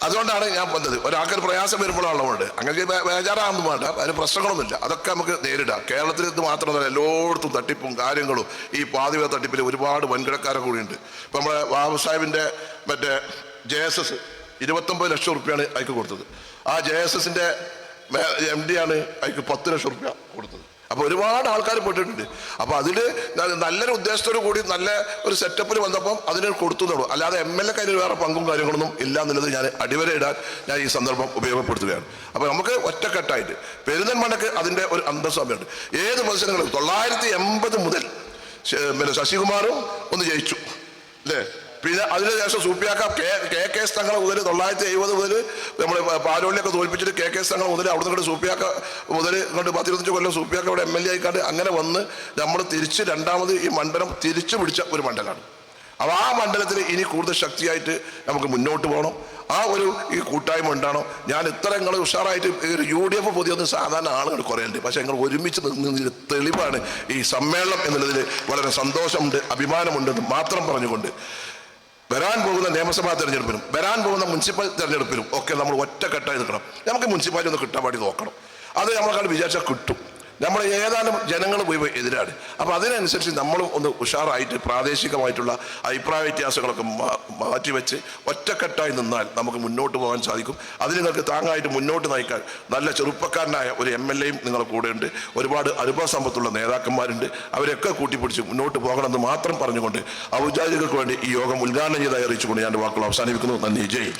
അതുകൊണ്ടാണ് ഞാൻ വന്നത്. ഒരാൾക്ക് ഒരു പ്രയാസം വരുമ്പോഴുള്ളതുകൊണ്ട് അങ്ങനെ ബേജാറാകുമ്പോൾ വേണ്ട. അതിന് പ്രശ്നങ്ങളൊന്നുമില്ല. അതൊക്കെ നമുക്ക് നേരിടാം. കേരളത്തിൽ ഇത് മാത്രമല്ല എല്ലായിടത്തും തട്ടിപ്പും കാര്യങ്ങളും ഈ പാതിവ തട്ടിപ്പിൽ ഒരുപാട് വൻകിടക്കാരെ കൂടിയുണ്ട്. ഇപ്പം നമ്മുടെ ബാബു സാഹിബിന്റെ മറ്റേ ജെ എസ് എസ് ഇരുപത്തൊമ്പത് ലക്ഷം റുപ്യാണ് അയക്ക് കൊടുത്തത്. ആ ജെ എസ് എസിന്റെ എം ഡി ആണ് അയക്ക് പത്ത് ലക്ഷം റുപ്യ കൊടുത്തത്. അപ്പോൾ ഒരുപാട് ആൾക്കാർ പെട്ടിട്ടുണ്ട് അപ്പോൾ അതിൽ നല്ലൊരു ഉദ്ദേശത്തോടു കൂടി നല്ല ഒരു സെറ്റപ്പിൽ വന്നപ്പം അതിന് കൊടുത്തു എന്നുള്ളൂ. അല്ലാതെ എം എൽ എ വേറെ പങ്കും കാര്യങ്ങളൊന്നും ഇല്ല എന്നുള്ളത് ഞാൻ അടിവരയിടാൻ ഞാൻ ഈ സന്ദർഭം ഉപയോഗപ്പെടുത്തുകയാണ്. അപ്പോൾ നമുക്ക് ഒറ്റക്കെട്ടായിട്ട് പെരുന്തൽമണ്ണക്ക് അതിന്റെ ഒരു അന്തസ്വാമ്യമുണ്ട് ഏത് മത്സരങ്ങളും തൊള്ളായിരത്തി എൺപത് മുതൽ പിന്നെ ശശികുമാറും ഒന്ന് ജയിച്ചു. അല്ലേ? പിന്നെ അതിനുശേഷം സൂപ്പിയാക്ക കെ കെ എസ് തങ്ങൾ മുതൽ തൊള്ളായിരത്തി എഴുപത് മുതൽ നമ്മൾ പാലോളിയൊക്കെ തോൽപ്പിച്ചിട്ട് കെ കെ എസ് തങ്ങൾ മുതൽ അവിടെ നിന്ന് സൂപ്പിയാക്ക മുതൽ ഇങ്ങോട്ട് പത്തിരുപത്തഞ്ച് കൊല്ലം സൂപ്പിയാക്ക ഇവിടെ എം എൽ എ ആയിക്കാണ്ട് അങ്ങനെ വന്ന് നമ്മൾ തിരിച്ച് രണ്ടാമത് ഈ മണ്ഡലം തിരിച്ചു പിടിച്ച ഒരു മണ്ഡലമാണ്. അപ്പോൾ ആ മണ്ഡലത്തിൽ ഇനി കൂടുതൽ ശക്തിയായിട്ട് നമുക്ക് മുന്നോട്ട് പോകണം ആ ഒരു ഈ കൂട്ടായ്മ ഉണ്ടാണോ ഞാൻ ഇത്ര നിങ്ങൾ ഉഷാറായിട്ട് ഒരു യു ഡി എഫ് പൊതിയൊന്നും സാധാരണ ആളുകൾ കുറയുണ്ട് പക്ഷേ ഞങ്ങൾ ഒരുമിച്ച് നിന്നതിന് തെളിവാണ് ഈ സമ്മേളനം എന്നുള്ളതിൽ വളരെ സന്തോഷമുണ്ട് അഭിമാനമുണ്ടെന്ന് മാത്രം പറഞ്ഞുകൊണ്ട്. വരാൻ പോകുന്ന നിയമസഭാ തെരഞ്ഞെടുപ്പിനും വരാൻ പോകുന്ന മുനിസിപ്പൽ തെരഞ്ഞെടുപ്പിനും ഒക്കെ നമ്മൾ ഒറ്റക്കെട്ടായി നിൽക്കണം. നമുക്ക് മുനിസിപ്പാലിറ്റി ഒന്ന് കിട്ടാൻ വേണ്ടി നോക്കണം. അത് നമ്മളെക്കാൾ വിചാരിച്ചാൽ കിട്ടും. നമ്മൾ ഏതാനും ജനങ്ങൾ പോയി എതിരാണ്. അപ്പോൾ അതിനനുസരിച്ച് നമ്മളും ഒന്ന് ഉഷാറായിട്ട് പ്രാദേശികമായിട്ടുള്ള അഭിപ്രായ വ്യത്യാസങ്ങളൊക്കെ മാറ്റിവെച്ച് ഒറ്റക്കെട്ടായി നിന്നാൽ നമുക്ക് മുന്നോട്ട് പോകാൻ സാധിക്കും. അതിന് നിങ്ങൾക്ക് താങ്ങായിട്ട് മുന്നോട്ട് നയിക്കാൻ നല്ല ചെറുപ്പക്കാരനായ ഒരു എം എൽ എയും നിങ്ങളുടെ കൂടെയുണ്ട് ഒരുപാട് അനുഭവ സമ്പത്തുള്ള നേതാക്കന്മാരുണ്ട്. അവരെയൊക്കെ കൂട്ടിപ്പിടിച്ച് മുന്നോട്ട് പോകണമെന്ന് മാത്രം പറഞ്ഞുകൊണ്ട് ഔചാരികൾക്ക് വേണ്ടി ഈ യോഗം ഉദ്ഘാടനം ചെയ്തായി അറിയിച്ചുകൊണ്ട് ഞാൻ വാക്കുകൾ അവസാനിപ്പിക്കുന്നു. നന്ദി. ജയ്